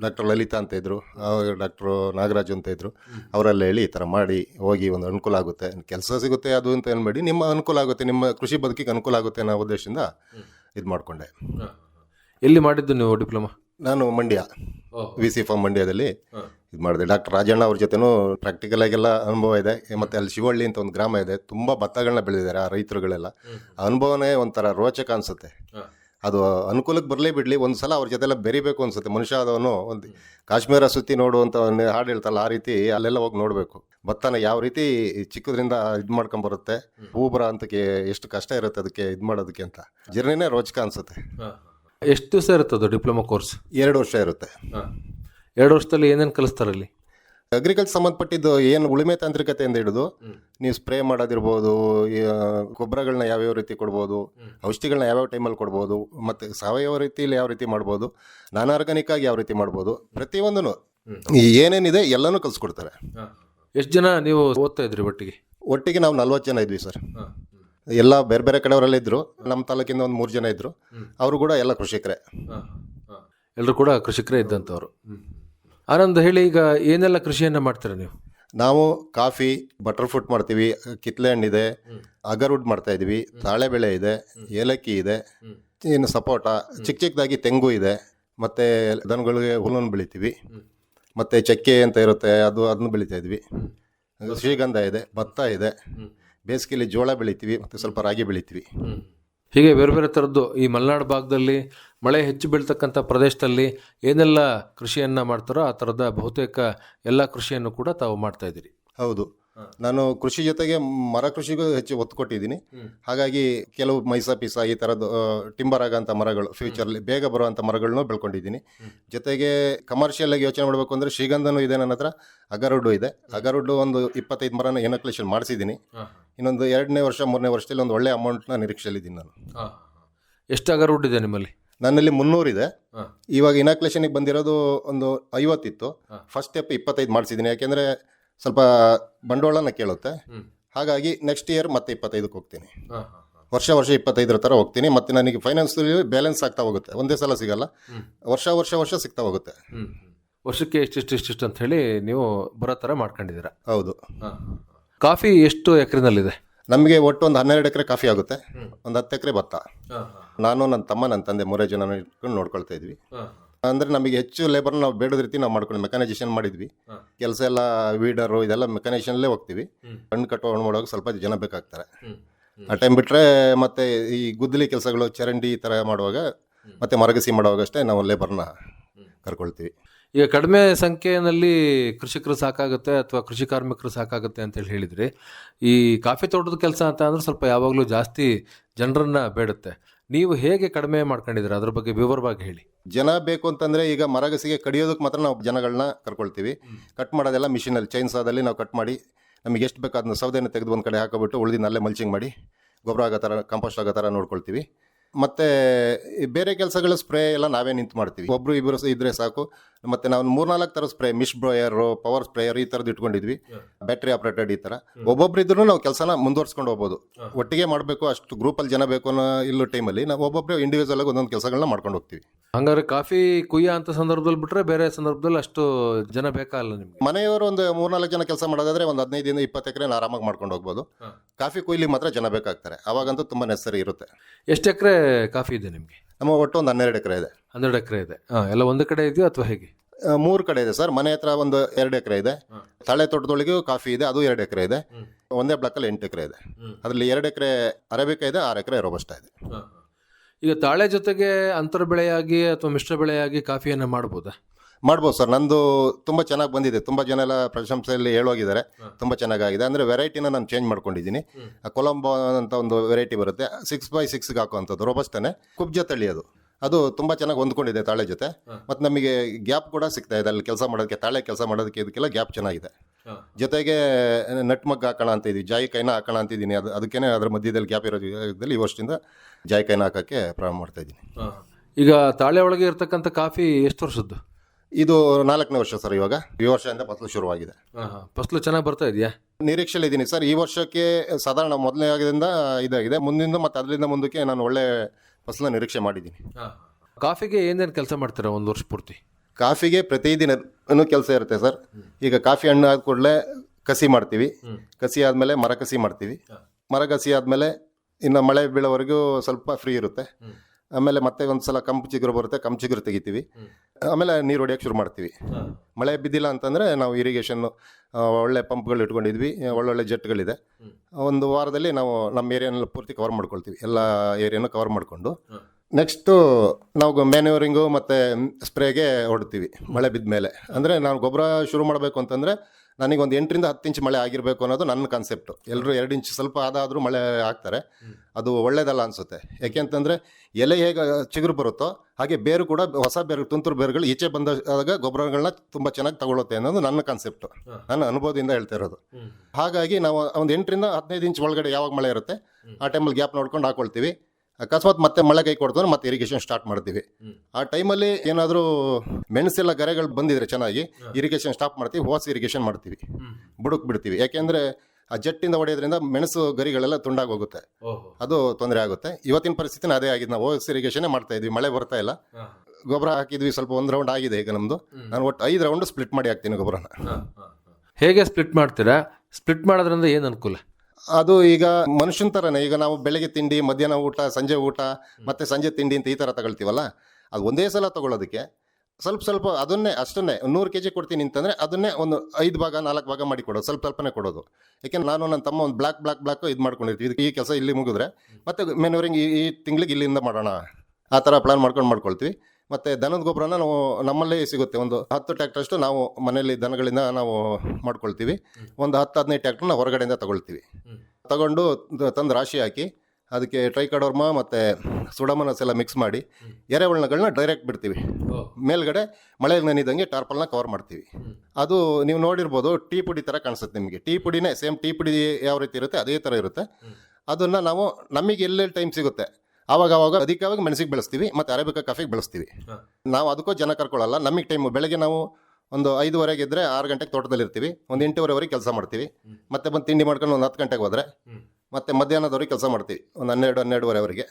ಡಾಕ್ಟರ್ ಲಲಿತಾ ಅಂತ ಇದ್ರು ಡಾಕ್ಟ್ರು ನಾಗರಾಜ್ ಅಂತ ಇದ್ರು ಅವರೆಲ್ಲ ಹೇಳಿ ಈ ಥರ ಮಾಡಿ ಹೋಗಿ ಒಂದು ಅನುಕೂಲ ಆಗುತ್ತೆ. ಕೆಲಸ ಸಿಗುತ್ತೆ ಅದು ಅಂತ ಅನ್ಬೇಡಿ ನಿಮ್ಮ ಅನುಕೂಲ ಆಗುತ್ತೆ ನಿಮ್ಮ ಕೃಷಿ ಬದುಕಿಗೆ ಅನುಕೂಲ ಆಗುತ್ತೆ ಅನ್ನೋ ಉದ್ದೇಶದಿಂದ ಇದು ಮಾಡಿಕೊಂಡೆ. ಎಲ್ಲಿ ಮಾಡಿದ್ದು ನೀವು ಡಿಪ್ಲೊಮಾ? ನಾನು ಮಂಡ್ಯ ವಿ ಸಿ ಫಾರ್ಮ್ ಮಂಡ್ಯದಲ್ಲಿ ಇದು ಮಾಡಿದೆ. ಡಾಕ್ಟರ್ ರಾಜಣ್ಣ ಅವ್ರ ಜೊತೆನೂ ಪ್ರಾಕ್ಟಿಕಲ್ ಆಗೆಲ್ಲ ಅನುಭವ ಇದೆ. ಮತ್ತೆ ಅಲ್ಲಿ ಶಿವಳ್ಳಿ ಅಂತ ಒಂದು ಗ್ರಾಮ ಇದೆ. ತುಂಬ ಭತ್ತಗಳನ್ನ ಬೆಳೆದಿದ್ದಾರೆ ಆ ರೈತರುಗಳೆಲ್ಲ. ಆ ಅನುಭವನೇ ಒಂಥರ ರೋಚಕ ಅನ್ಸುತ್ತೆ. ಅದು ಅನುಕೂಲಕ್ಕೆ ಬರಲೇ ಬಿಡಲಿ ಒಂದು ಸಲ ಅವ್ರ ಜೊತೆಲ್ಲ ಬೆರಿಬೇಕು ಅನ್ಸುತ್ತೆ. ಮನುಷ್ಯ ಆದವನು ಒಂದು ಕಾಶ್ಮೀರ ಸುತ್ತಿ ನೋಡುವಂಥ ಒಂದು ಹಾಡು ಹೇಳ್ತಲ್ಲ ಆ ರೀತಿ ಅಲ್ಲೆಲ್ಲ ಹೋಗಿ ನೋಡಬೇಕು. ಭತ್ತನ ಯಾವ ರೀತಿ ಚಿಕ್ಕದ್ರಿಂದ ಇದು ಮಾಡ್ಕೊಂಬರುತ್ತೆ ಹೂ ಬರೋ ಅಂತಕ್ಕೆ ಎಷ್ಟು ಕಷ್ಟ ಇರುತ್ತೆ ಅದಕ್ಕೆ ಇದು ಮಾಡೋದಕ್ಕೆ ಅಂತ. ಜರ್ನಿನೇ ರೋಚಕ ಅನ್ಸುತ್ತೆ. ಎಷ್ಟು ದಿವಸ ಇರುತ್ತೆ ಅದು ಡಿಪ್ಲೊಮಾ ಕೋರ್ಸ್? ಎರಡು ವರ್ಷ ಇರುತ್ತೆ. ಎರಡು ವರ್ಷದಲ್ಲಿ ಏನೇನು ಕಲಿಸ್ತಾರೆ ಅಲ್ಲಿ? ಅಗ್ರಿಕಲ್ಚರ್ ಸಂಬಂಧಪಟ್ಟಿದ್ದು ಏನು ಉಳುಮೆ ತಾಂತ್ರಿಕತೆಯಿಂದ ಹಿಡಿದು ನೀವು ಸ್ಪ್ರೇ ಮಾಡೋದಿರ್ಬೋದು ಗೊಬ್ಬರಗಳನ್ನ ಯಾವ್ಯಾವ ರೀತಿ ಕೊಡ್ಬೋದು ಔಷಧಿಗಳನ್ನ ಯಾವ್ಯಾವ ಟೈಮಲ್ಲಿ ಕೊಡ್ಬೋದು ಮತ್ತು ಸಾವಯವ ರೀತಿಯಲ್ಲಿ ಯಾವ ರೀತಿ ಮಾಡ್ಬೋದು ನಾನ್ ಆರ್ಗಾನಿಕ್ ಆಗಿ ಯಾವ ರೀತಿ ಮಾಡ್ಬೋದು ಪ್ರತಿಯೊಂದನ್ನು ಏನೇನಿದೆ ಎಲ್ಲನೂ ಕಲಿಸ್ಕೊಡ್ತಾರೆ. ಎಷ್ಟು ಜನ ನೀವು ಓದ್ತಾ ಇದ್ರಿ ಒಟ್ಟಿಗೆ? ಒಟ್ಟಿಗೆ ನಾವು ನಲ್ವತ್ತು ಜನ ಇದ್ವಿ ಸರ್. ಎಲ್ಲ ಬೇರೆ ಬೇರೆ ಕಡೆಯವರೆಲ್ಲ ಇದ್ರು ನಮ್ಮ ತಾಲೂಕಿಂದ ಒಂದು ಮೂರು ಜನ ಇದ್ರು. ಅವರು ಕೂಡ ಎಲ್ಲ ಕೃಷಿಕರೇ. ಎಲ್ಲರೂ ಕೂಡ ಕೃಷಿಕರೇ ಇದ್ದಂಥವ್ರು ಆನಂದ್ ಹೇಳಿ ಈಗ ಏನೆಲ್ಲ ಕೃಷಿಯನ್ನು ಮಾಡ್ತೀರಾ ನೀವು? ನಾವು ಕಾಫಿ ಬಟರ್ ಫ್ರೂಟ್ ಮಾಡ್ತೀವಿ ಕಿತ್ಲೆ ಹಣ್ಣಿದೆ ಅಗರ್ವುಡ್ ಮಾಡ್ತಾ ಇದೀವಿ ತಾಳೆ ಬೆಳೆ ಇದೆ ಏಲಕ್ಕಿ ಇದೆ ಇನ್ನು ಸಪೋಟ ಚಿಕ್ಕ ಚಿಕ್ಕದಾಗಿ ತೆಂಗು ಇದೆ ಮತ್ತೆ ದನಗಳಿಗೆ ಹುಲ್ಲನ್ನು ಬೆಳಿತೀವಿ. ಮತ್ತೆ ಚಕ್ಕೆ ಅಂತ ಇರುತ್ತೆ ಅದು ಅದನ್ನು ಬೆಳಿತಾ ಇದ್ವಿ ಶ್ರೀಗಂಧ ಇದೆ ಭತ್ತ ಇದೆ ಬೇಸಿಗೆಯಲ್ಲಿ ಜೋಳ ಬೆಳಿತೀವಿ ಮತ್ತು ಸ್ವಲ್ಪ ರಾಗಿ ಬೆಳಿತೀವಿ. ಹೀಗೆ ಬೇರೆ ಬೇರೆ ಥರದ್ದು ಈ ಮಲೆನಾಡು ಭಾಗದಲ್ಲಿ ಮಳೆ ಹೆಚ್ಚು ಬೀಳ್ತಕ್ಕಂಥ ಪ್ರದೇಶದಲ್ಲಿ ಏನೆಲ್ಲ ಕೃಷಿಯನ್ನು ಮಾಡ್ತಾರೋ ಆ ಥರದ ಬಹುತೇಕ ಎಲ್ಲ ಕೃಷಿಯನ್ನು ಕೂಡ ತಾವು ಮಾಡ್ತಾ ಇದ್ದೀರಿ. ಹೌದು. ನಾನು ಕೃಷಿ ಜೊತೆಗೆ ಮರ ಕೃಷಿಗೂ ಹೆಚ್ಚು ಒತ್ತು ಕೊಟ್ಟಿದ್ದೀನಿ. ಹಾಗಾಗಿ ಕೆಲವು ಮೈಸಾ ಪಿಸ ಈ ಥರದ್ದು ಟಿಂಬರ್ ಆಗೋಂಥ ಮರಗಳು ಫ್ಯೂಚರ್ಲಿ ಬೇಗ ಬರುವಂಥ ಮರಗಳನ್ನು ಬೆಳ್ಕೊಂಡಿದ್ದೀನಿ. ಜೊತೆಗೆ ಕಮರ್ಷಿಯಲ್ ಆಗಿ ಯೋಚನೆ ಮಾಡಬೇಕು ಅಂದರೆ ಶ್ರೀಗಂಧನೂ ಇದೆ ನನ್ನ ಹತ್ರ ಅಗರುಡ್ಡು ಇದೆ. ಅಗರುಡ್ಡು ಒಂದು ಇಪ್ಪತ್ತೈದು ಮರನ ಏನಕ್ಲೇಷನ್ ಮಾಡಿಸಿದ್ದೀನಿ. ಇನ್ನೊಂದು ಎರಡನೇ ವರ್ಷ ಮೂರನೇ ವರ್ಷದಲ್ಲಿ ಒಂದು ಒಳ್ಳೆ ಅಮೌಂಟ್ನ ನಿರೀಕ್ಷೆಯಲ್ಲಿದ್ದೀನಿ ನಾನು. ಎಷ್ಟು ಅಗರ್ವುಡ್ ಇದೆ ನಿಮ್ಮಲ್ಲಿ? ನನ್ನಲ್ಲಿ ಮುನ್ನೂರಿದೆ ಇದೆ. ಇವಾಗ ಇನಾಕ್ಲೇಷನಿಗೆ ಬಂದಿರೋದು ಒಂದು ಐವತ್ತಿತ್ತು. ಫಸ್ಟ್ ಸ್ಟೆಪ್ ಇಪ್ಪತ್ತೈದು ಮಾಡಿಸಿದ್ದೀನಿ ಯಾಕೆಂದರೆ ಸ್ವಲ್ಪ ಬಂಡವಾಳನ ಕೇಳುತ್ತೆ. ಹಾಗಾಗಿ ನೆಕ್ಸ್ಟ್ ಇಯರ್ ಮತ್ತೆ ಇಪ್ಪತ್ತೈದಕ್ಕೆ ಹೋಗ್ತೀನಿ. ವರ್ಷ ವರ್ಷ ಇಪ್ಪತ್ತೈದರ ಥರ ಹೋಗ್ತೀನಿ. ಮತ್ತೆ ನನಗೆ ಫೈನಾನ್ಸ್ ಬ್ಯಾಲೆನ್ಸ್ ಆಗ್ತಾ ಹೋಗುತ್ತೆ. ಒಂದೇ ಸಲ ಸಿಗಲ್ಲ. ವರ್ಷ ವರ್ಷ ವರ್ಷ ಸಿಗ್ತಾ ಹೋಗುತ್ತೆ. ವರ್ಷಕ್ಕೆ ಇಷ್ಟಿಷ್ಟು ಇಷ್ಟಿಷ್ಟು ಅಂತ ಹೇಳಿ ನೀವು ಬರೋ ಥರ ಮಾಡ್ಕೊಂಡಿದ್ದೀರಾ? ಹೌದು. ಕಾಫಿ ಎಷ್ಟು ಎಕರೆನಲ್ಲಿದೆ? ನಮಗೆ ಒಟ್ಟು ಒಂದು ಹನ್ನೆರಡು ಎಕರೆ ಕಾಫಿ ಆಗುತ್ತೆ. ಒಂದು ಹತ್ತು ಎಕರೆ ಭತ್ತ. ನಾನು ನನ್ನ ತಮ್ಮ ನನ್ನ ತಂದೆ ಮೂರೇ ಜನ ಇಟ್ಕೊಂಡು ನೋಡ್ಕೊಳ್ತಾ ಇದ್ವಿ. ಅಂದರೆ ನಮಗೆ ಹೆಚ್ಚು ಲೇಬರ್ ನಾವು ಬೇಡದ ರೀತಿ ನಾವು ಮಾಡ್ಕೊಂಡು ಮೆಕಾನೈಸೇಷನ್ ಮಾಡಿದ್ವಿ. ಕೆಲಸ ಎಲ್ಲ ವೀಡರು ಇದೆಲ್ಲ ಮೆಕಾನೈಸೇಷನ್ಲೇ ಹೋಗ್ತೀವಿ. ಕಣ್ಣು ಹಣ್ಣು ಮಾಡೋಕೆ ಮಾಡುವಾಗ ಸ್ವಲ್ಪ ಜನ ಬೇಕಾಗ್ತಾರೆ. ಆ ಟೈಮ್ ಬಿಟ್ಟರೆ ಮತ್ತೆ ಈ ಗುದ್ದಲಿ ಕೆಲಸಗಳು ಚರಂಡಿ ಈ ಥರ ಮಾಡುವಾಗ ಮತ್ತೆ ಮರಗಸಿ ಮಾಡುವಾಗ ಅಷ್ಟೇ ನಾವು ಲೇಬರ್ನ ಕರ್ಕೊಳ್ತೀವಿ. ಈಗ ಕಡಿಮೆ ಸಂಖ್ಯೆಯಲ್ಲಿ ಕೃಷಿಕರು ಸಾಕಾಗುತ್ತೆ ಅಥವಾ ಕೃಷಿ ಕಾರ್ಮಿಕರು ಸಾಕಾಗುತ್ತೆ ಅಂತೇಳಿ ಹೇಳಿದರೆ. ಈ ಕಾಫಿ ತೋಟದ ಕೆಲಸ ಅಂತ ಅಂದ್ರೆ ಸ್ವಲ್ಪ ಯಾವಾಗಲೂ ಜಾಸ್ತಿ ಜನರನ್ನ ಬೇಡುತ್ತೆ. ನೀವು ಹೇಗೆ ಕಡಿಮೆ ಮಾಡ್ಕೊಂಡಿದ್ದೀರಾ? ಅದ್ರ ಬಗ್ಗೆ ವಿವರವಾಗಿ ಹೇಳಿ. ಜನ ಬೇಕು ಅಂತಂದ್ರೆ ಈಗ ಮರಗಸಿಗೆ ಕಡಿಯೋದಕ್ಕೆ ಮಾತ್ರ ನಾವು ಜನಗಳನ್ನ ಕರ್ಕೊಳ್ತೀವಿ. ಕಟ್ ಮಾಡೋದೆಲ್ಲ ಮಿಷಿನಲ್ಲಿ ಚೈನ್ಸಾದಲ್ಲಿ ನಾವು ಕಟ್ ಮಾಡಿ ನಮಗೆ ಎಷ್ಟು ಬೇಕು ಅದನ್ನ ಸೌದೆನ ತೆಗೆದು ಒಂದು ಕಡೆ ಹಾಕೋಬಿಟ್ಟು ಉಳಿದಿನ ಅಲ್ಲೇ ಮಲ್ಚಿಂಗ್ ಮಾಡಿ ಗೊಬ್ಬರ ಆಗೋ ಥರ ಕಂಪೋಸ್ಟ್ ಆಗೋ ಥರ ನೋಡ್ಕೊಳ್ತೀವಿ. ಮತ್ತು ಬೇರೆ ಕೆಲಸಗಳ ಸ್ಪ್ರೇ ಎಲ್ಲ ನಾವೇ ನಿಂತು ಮಾಡ್ತೀವಿ. ಒಬ್ಬರು ಇಬ್ಬರು ಇದ್ದರೆ ಸಾಕು. ಮತ್ತು ನಾವು ಮೂರ್ನಾಲ್ಕು ಥರ spray mist blower power sprayer ಈ ಥರದ್ದು ಇಟ್ಕೊಂಡಿದ್ವಿ. ಬ್ಯಾಟ್ರಿ ಆಪ್ರೇಟೆಡ್ ಈ ಥರ. ಒಬ್ಬೊಬ್ರು ಇದ್ರೂ ನಾವು ಕೆಲಸನ ಮುಂದುವರ್ಸ್ಕೊಂಡು ಹೋಗ್ಬೋದು. ಒಟ್ಟಿಗೆ ಮಾಡಬೇಕು ಅಷ್ಟು ಗ್ರೂಪಲ್ಲಿ ಜನ ಬೇಕು ಅನ್ನೋ ಇಲ್ಲೋ ಟೈಮಲ್ಲಿ ನಾವು ಒಬ್ಬೊಬ್ಬರು ಇಂಡಿವಿಜುವಲ್ ಆಗಿ ಒಂದೊಂದು ಕೆಲಸಗಳನ್ನ ಮಾಡ್ಕೊಂಡು ಹೋಗ್ತೀವಿ. ಹಂಗಾದ್ರೆ ಕಾಫಿ ಕುಯ್ಯ ಅಂತ ಸಂದರ್ಭದಲ್ಲಿ ಬಿಟ್ರೆ ಬೇರೆ ಸಂದರ್ಭದಲ್ಲಿ ಅಷ್ಟು ಜನ ಬೇಕಲ್ಲ ನಿಮ್ಗೆ? ಮನೆಯವರು ಒಂದು ಮೂರ್ನಾಲ್ಕು ಜನ ಕೆಲಸ ಮಾಡೋದಾದ್ರೆ ಒಂದು ಹದಿನೈದಿಂದ ಇಪ್ಪತ್ತು ಎಕರೆ ಆರಾಮಾಗಿ ಮಾಡ್ಕೊಂಡು ಹೋಗ್ಬೋದು. ಕಾಫಿ ಕುಯ್ಲಿ ಮಾತ್ರ ಜನ ಬೇಕಾಗ್ತಾರೆ. ಅವಾಗಂತೂ ತುಂಬ ನೆಸರಿ ಇರುತ್ತೆ. ಎಷ್ಟು ಎಕರೆ ಕಾಫಿ ಇದೆ ನಿಮಗೆ? ನಮ್ಮ ಒಟ್ಟು ಒಂದು ಹನ್ನೆರಡು ಎಕರೆ ಇದೆ. ಹನ್ನೆರಡು ಎಕರೆ ಇದೆ. ಹಾಂ ಎಲ್ಲ ಒಂದು ಕಡೆ ಇದೆಯಾ ಅಥವಾ ಹೇಗೆ? ಮೂರು ಕಡೆ ಇದೆ ಸರ್. ಮನೆ ಹತ್ರ ಒಂದು ಎರಡು ಎಕರೆ ಇದೆ. ತಳೆ ತೋಟದೊಳಗೂ ಕಾಫಿ ಇದೆ ಅದು ಎರಡು ಎಕರೆ ಇದೆ. ಒಂದೇ ಬ್ಲಾಕಲ್ಲಿ ಎಂಟು ಎಕರೆ ಇದೆ. ಅದರಲ್ಲಿ ಎರಡು ಎಕರೆ ಅರೇಬಿಕಾ ಇದೆ ಆರು ಎಕರೆ ರೋಬಸ್ಟ ಇದೆ. ಈಗ ತಾಳೆ ಜೊತೆಗೆ ಅಂತರ ಬೆಳೆಯಾಗಿ ಅಥವಾ ಮಿಶ್ರ ಬೆಳೆಯಾಗಿ ಕಾಫಿಯನ್ನು ಮಾಡ್ಬೋದಾ? ಮಾಡ್ಬೋದು ಸರ್. ನಂದು ತುಂಬ ಚೆನ್ನಾಗಿ ಬಂದಿದೆ. ತುಂಬ ಜನ ಎಲ್ಲ ಪ್ರಶಂಸೆಯಲ್ಲಿ ಹೇಳೋಗಿದ್ದಾರೆ. ತುಂಬ ಚೆನ್ನಾಗಿದೆ ಅಂದರೆ ವೆರೈಟಿನ ನಾನು ಚೇಂಜ್ ಮಾಡ್ಕೊಂಡಿದ್ದೀನಿ. ಕೊಲಂಬೋ ಅಂತ ಒಂದು ವೆರೈಟಿ ಬರುತ್ತೆ. ಸಿಕ್ಸ್ ಬೈ ಸಿಕ್ಸ್ಗೆ ಹಾಕುವಂಥದ್ದು ರೋಬಸ್ಟನೆ ಕುಬ್ಜ ತಳಿ ಅದು. ಅದು ತುಂಬ ಚೆನ್ನಾಗಿ ಹೊಂದ್ಕೊಂಡಿದೆ ತಾಳೆ ಜೊತೆ. ಮತ್ತು ನಮಗೆ ಗ್ಯಾಪ್ ಕೂಡ ಸಿಗ್ತಾ ಇದೆ. ಅಲ್ಲಿ ಕೆಲಸ ಮಾಡೋದಕ್ಕೆ ತಾಳೆ ಕೆಲಸ ಮಾಡೋದಕ್ಕೆ ಇದಕ್ಕೆಲ್ಲ ಗ್ಯಾಪ್ ಚೆನ್ನಾಗಿದೆ. ಜೊತೆಗೆ ನಟ್ ಮಗ್ ಹಾಕೋಣ ಅಂತ ಇದೀವಿ. ಜಾಯಿ ಕೈನ ಹಾಕೋಣ ಅಂತಿದ್ದೀನಿ ಅದು ಅದಕ್ಕೇ ಅದ್ರ ಮಧ್ಯದಲ್ಲಿ ಗ್ಯಾಪ್ ಇರೋ ಜಾಗದಲ್ಲಿ ಈ ವರ್ಷದಿಂದ ಜಾಯಿ ಕೈನ ಹಾಕೋಕ್ಕೆ ಪ್ರಾರಂಭ ಮಾಡ್ತಾ ಇದ್ದೀನಿ ಈಗ ತಾಳೆ ಒಳಗೆ ಇರ್ತಕ್ಕಂಥ ಕಾಫಿ ಎಷ್ಟು ವರ್ಷದ್ದು? ಇದು ನಾಲ್ಕನೇ ವರ್ಷ ಸರ್ ಇವಾಗ. ಈ ವರ್ಷದಿಂದ ಫಸಲು ಶುರುವಾಗಿದೆ. ಫಸಲು ಚೆನ್ನಾಗಿ ಬರ್ತಾ ಇದೆಯಾ? ನಿರೀಕ್ಷೆಯಲ್ಲಿ ಇದ್ದೀನಿ ಸರ್. ಈ ವರ್ಷಕ್ಕೆ ಸಾಧಾರಣ ಮೊದಲನೇ ಆಗದಿಂದ ಇದಾಗಿದೆ ಮುಂದಿಂದ ಮತ್ತು ಅದರಿಂದ ಮುಂದಕ್ಕೆ ನಾನು ಒಳ್ಳೆ ಫಸಲ ನಿರೀಕ್ಷೆ ಮಾಡಿದ್ದೀನಿ. ಕಾಫಿಗೆ ಏನೇನು ಕೆಲಸ ಮಾಡ್ತೀರಾ ಒಂದು ವರ್ಷ ಪೂರ್ತಿ? ಕಾಫಿಗೆ ಪ್ರತಿದಿನ ಕೆಲಸ ಇರುತ್ತೆ ಸರ್. ಈಗ ಕಾಫಿ ಹಣ್ಣು ಆದ ಕೂಡಲೇ ಕಸಿ ಮಾಡ್ತೀವಿ. ಕಸಿ ಆದಮೇಲೆ ಮರ ಕಸಿ ಮಾಡ್ತೀವಿ. ಮರ ಕಸಿ ಆದಮೇಲೆ ಇನ್ನು ಮಳೆ ಬೀಳೋವರೆಗೂ ಸ್ವಲ್ಪ ಫ್ರೀ ಇರುತ್ತೆ. ಆಮೇಲೆ ಮತ್ತೆ ಒಂದು ಸಲ ಕಂಪು ಚಿಗುರು ಬರುತ್ತೆ ಕಂಪು ಚಿಗುರು ತೆಗಿತೀವಿ. ಆಮೇಲೆ ನೀರು ಹೊಡಿಯೋಕೆ ಶುರು ಮಾಡ್ತೀವಿ. ಮಳೆ ಬಿದ್ದಿಲ್ಲ ಅಂತಂದರೆ ನಾವು ಇರಿಗೇಷನ್ನು ಒಳ್ಳೆ ಪಂಪ್ಗಳು ಇಟ್ಕೊಂಡಿದ್ವಿ ಒಳ್ಳೊಳ್ಳೆ ಜೆಟ್ಗಳಿದೆ. ಒಂದು ವಾರದಲ್ಲಿ ನಾವು ನಮ್ಮ ಏರಿಯಾನೆಲ್ಲ ಪೂರ್ತಿ ಕವರ್ ಮಾಡ್ಕೊಳ್ತೀವಿ. ಎಲ್ಲ ಏರಿಯಾನು ಕವರ್ ಮಾಡಿಕೊಂಡು. ನೆಕ್ಸ್ಟು ನಾವು ಮ್ಯಾನ್ಯೂರಿಂಗು ಮತ್ತು ಸ್ಪ್ರೇಗೆ ಹೊಡ್ತೀವಿ ಮಳೆ ಬಿದ್ದ ಮೇಲೆ. ಅಂದರೆ ನಾವು ಗೊಬ್ಬರ ಶುರು ಮಾಡಬೇಕು ಅಂತಂದರೆ ನನಗೊಂದು ಎಂಟರಿಂದ ಹತ್ತು ಇಂಚ್ ಮಳೆ ಆಗಿರಬೇಕು ಅನ್ನೋದು ನನ್ನ ಕಾನ್ಸೆಪ್ಟು ಎಲ್ಲರೂ ಎರಡು ಇಂಚ್ ಸ್ವಲ್ಪ ಆದಾದರೂ ಮಳೆ ಹಾಕ್ತಾರೆ ಅದು ಒಳ್ಳೇದಲ್ಲ ಅನಿಸುತ್ತೆ. ಯಾಕೆಂತಂದರೆ ಎಲೆ ಹೇಗೆ ಚಿಗುರು ಬರುತ್ತೋ ಹಾಗೆ ಬೇರು ಕೂಡ ಹೊಸ ಬೇರು ತುಂತುರು ಬೇರುಗಳು ಈಚೆ ಬಂದಾಗ ಗೊಬ್ಬರಗಳನ್ನ ತುಂಬ ಚೆನ್ನಾಗಿ ತಗೊಳುತ್ತೆ ಅನ್ನೋದು ನನ್ನ ಕಾನ್ಸೆಪ್ಟು. ನನ್ನ ಅನುಭವದಿಂದ ಹೇಳ್ತಾ ಇರೋದು. ಹಾಗಾಗಿ ನಾವು ಒಂದು ಎಂಟರಿಂದ ಹದಿನೈದು ಇಂಚ್ ಒಳಗಡೆ ಯಾವಾಗ ಮಳೆ ಇರುತ್ತೆ ಆ ಟೈಮಲ್ಲಿ ಗ್ಯಾಪ್ ನೋಡ್ಕೊಂಡು ಹಾಕೊಳ್ತೀವಿ. ಅಕಸ್ಮಾತ್ ಮತ್ತೆ ಮಳೆ ಕೈ ಕೊಡ್ತಂದ್ರೆ ಮತ್ತೆ ಇರಿಗೇಷನ್ ಸ್ಟಾರ್ಟ್ ಮಾಡ್ತೀವಿ. ಆ ಟೈಮಲ್ಲಿ ಏನಾದರೂ ಮೆಣಸೆಲ್ಲ ಗರೆಗಳು ಬಂದಿದ್ರೆ ಚೆನ್ನಾಗಿ ಇರಿಗೇಷನ್ ಸ್ಟಾಪ್ ಮಾಡ್ತೀವಿ ಹೊಸ ಇರಿಗೇಷನ್ ಮಾಡ್ತೀವಿ. ಬುಡಕ್ ಬಿಡ್ತೀವಿ. ಯಾಕೆಂದರೆ ಆ ಜಟ್ಟಿಂದ ಹೊಡೆಯೋದ್ರಿಂದ ಮೆಣಸು ಗರಿಗಳೆಲ್ಲ ತುಂಡಾಗಿ ಹೋಗುತ್ತೆ ಅದು ತೊಂದರೆ ಆಗುತ್ತೆ. ಇವತ್ತಿನ ಪರಿಸ್ಥಿತಿನ ಅದೇ ಆಗಿದೆ. ನಾವು ಓಸ್ ಇರಿಗೇಷನ್ ಮಾಡ್ತಾ ಇದ್ವಿ. ಮಳೆ ಬರ್ತಾ ಇಲ್ಲ. ಗೊಬ್ಬರ ಹಾಕಿದ್ವಿ ಸ್ವಲ್ಪ ಒಂದು ರೌಂಡ್ ಆಗಿದೆ ಈಗ ನಮ್ಮದು ನಾನು ಒಟ್ಟು ಐದು ರೌಂಡ್ ಸ್ಪ್ಲಿಟ್ ಮಾಡಿ ಹಾಕ್ತೀನಿ ಗೊಬ್ಬರನ. ಹೇಗೆ ಸ್ಪ್ಲಿಟ್ ಮಾಡ್ತೀರಾ? ಸ್ಪ್ಲಿಟ್ ಮಾಡೋದ್ರಿಂದ ಏನು ಅನುಕೂಲ? ಅದು ಈಗ ಮನುಷ್ಯನ ಥರನೇ ಈಗ ನಾವು ಬೆಳಗ್ಗೆ ತಿಂಡಿ ಮಧ್ಯಾಹ್ನ ಊಟ ಸಂಜೆ ಊಟ ಮತ್ತೆ ಸಂಜೆ ತಿಂಡಿ ಅಂತ ಈ ಥರ ತಗೊಳ್ತೀವಲ್ಲ? ಅದು ಒಂದೇ ಸಲ ತಗೊಳ್ಳೋದಕ್ಕೆ ಸ್ವಲ್ಪ ಸ್ವಲ್ಪ ಅದನ್ನೇ ಅಷ್ಟನ್ನೇ ನೂರು ಕೆ ಜಿ ಕೊಡ್ತೀನಿ ಅಂತಂದರೆ ಅದನ್ನೇ ಒಂದು ಐದು ಭಾಗ ನಾಲ್ಕು ಭಾಗ ಮಾಡಿ ಕೊಡೋದು ಸ್ವಲ್ಪ ಸ್ವಲ್ಪನೇ ಕೊಡೋದು. ಯಾಕೆಂದ್ರೆ ನಾನು ನನ್ನ ತಮ್ಮ ಒಂದು ಬ್ಲಾಕ್ ಬ್ಲಾಕ್ ಬ್ಲಾಕ್ ಇದು ಮಾಡ್ಕೊಂಡಿರ್ತೀವಿ. ಇದಕ್ಕೆ ಈ ಕೆಲಸ ಇಲ್ಲಿ ಮುಗಿದ್ರೆ ಮತ್ತೆ ಮೆನೂರಿಂಗ್ ಈ ಈ ತಿಂಗಳಿಗೆ ಇಲ್ಲಿಂದ ಮಾಡೋಣ. ಆ ಥರ ಪ್ಲಾನ್ ಮಾಡ್ಕೊಂಡು ಮಾಡ್ಕೊಳ್ತೀವಿ. ಮತ್ತು ದನದ ಗೊಬ್ಬರನ ನಾವು ನಮ್ಮಲ್ಲೇ ಸಿಗುತ್ತೆ. ಒಂದು ಹತ್ತು ಟ್ಯಾಕ್ಟ್ರಷ್ಟು ನಾವು ಮನೆಯಲ್ಲಿ ದನಗಳಿಂದ ನಾವು ಮಾಡ್ಕೊಳ್ತೀವಿ. ಒಂದು ಹತ್ತು ಹದಿನೈದು ಟ್ಯಾಕ್ಟ್ರನ್ನ ಹೊರಗಡೆಯಿಂದ ತಗೊಳ್ತೀವಿ. ತಗೊಂಡು ತಂದು ರಾಶಿ ಹಾಕಿ ಅದಕ್ಕೆ ಟ್ರೈಕಡೋರ್ಮ ಮತ್ತು ಸುಡಮನಸ್ ಎಲ್ಲ ಮಿಕ್ಸ್ ಮಾಡಿ ಎರೆಹುಳಗಳನ್ನ ಡೈರೆಕ್ಟ್ ಬಿಡ್ತೀವಿ. ಮೇಲ್ಗಡೆ ಮಳೆ ನೆನಿದಂಗೆ ಟಾರ್ಪಲ್ನ ಕವರ್ ಮಾಡ್ತೀವಿ. ಅದು ನೀವು ನೋಡಿರ್ಬೋದು ಟೀ ಪುಡಿ ಥರ ಕಾಣಿಸುತ್ತೆ ನಿಮಗೆ. ಟೀ ಪುಡಿನೇ ಸೇಮ್ ಟೀ ಪುಡಿ ಯಾವ ರೀತಿ ಇರುತ್ತೆ ಅದೇ ಥರ ಇರುತ್ತೆ. ಅದನ್ನು ನಾವು ನಮಗೆ ಎಲ್ಲೆಲ್ಲಿ ಟೈಮ್ ಸಿಗುತ್ತೆ ಆವಾಗ ಅವಾಗ ಅಧಿಕವಾಗಿ ಮೆಣಸಿಗೆ ಬೆಳೆಸ್ತೀವಿ ಮತ್ತು ಅರೇಬಿಕಾ ಕಾಫಿಗೆ ಬೆಳೆಸ್ತೀವಿ. ನಾವು ಅದಕ್ಕೂ ಜನ ಕರ್ಕೊಳ್ಳಲ್ಲ. ನಮಗೆ ಟೈಮು ಬೆಳಗ್ಗೆ ನಾವು ಒಂದು ಐದುವರೆಗೆ ಇದ್ದರೆ ಆರು ಗಂಟೆಗೆ ತೋಟದಲ್ಲಿ ಇರ್ತೀವಿ. ಒಂದು ಎಂಟೂವರೆವರೆಗೆ ಕೆಲಸ ಮಾಡ್ತೀವಿ. ಮತ್ತೆ ಬಂದು ತಿಂಡಿ ಮಾಡ್ಕೊಂಡು ಒಂದು ಹತ್ತು ಗಂಟೆಗೆ ಹೋದರೆ ಮತ್ತೆ ಮಧ್ಯಾಹ್ನದವರೆಗೆ ಕೆಲಸ ಮಾಡ್ತೀವಿ. ಒಂದು ಹನ್ನೆರಡು ಹನ್ನೆರಡುವರೆವರೆಗೆ.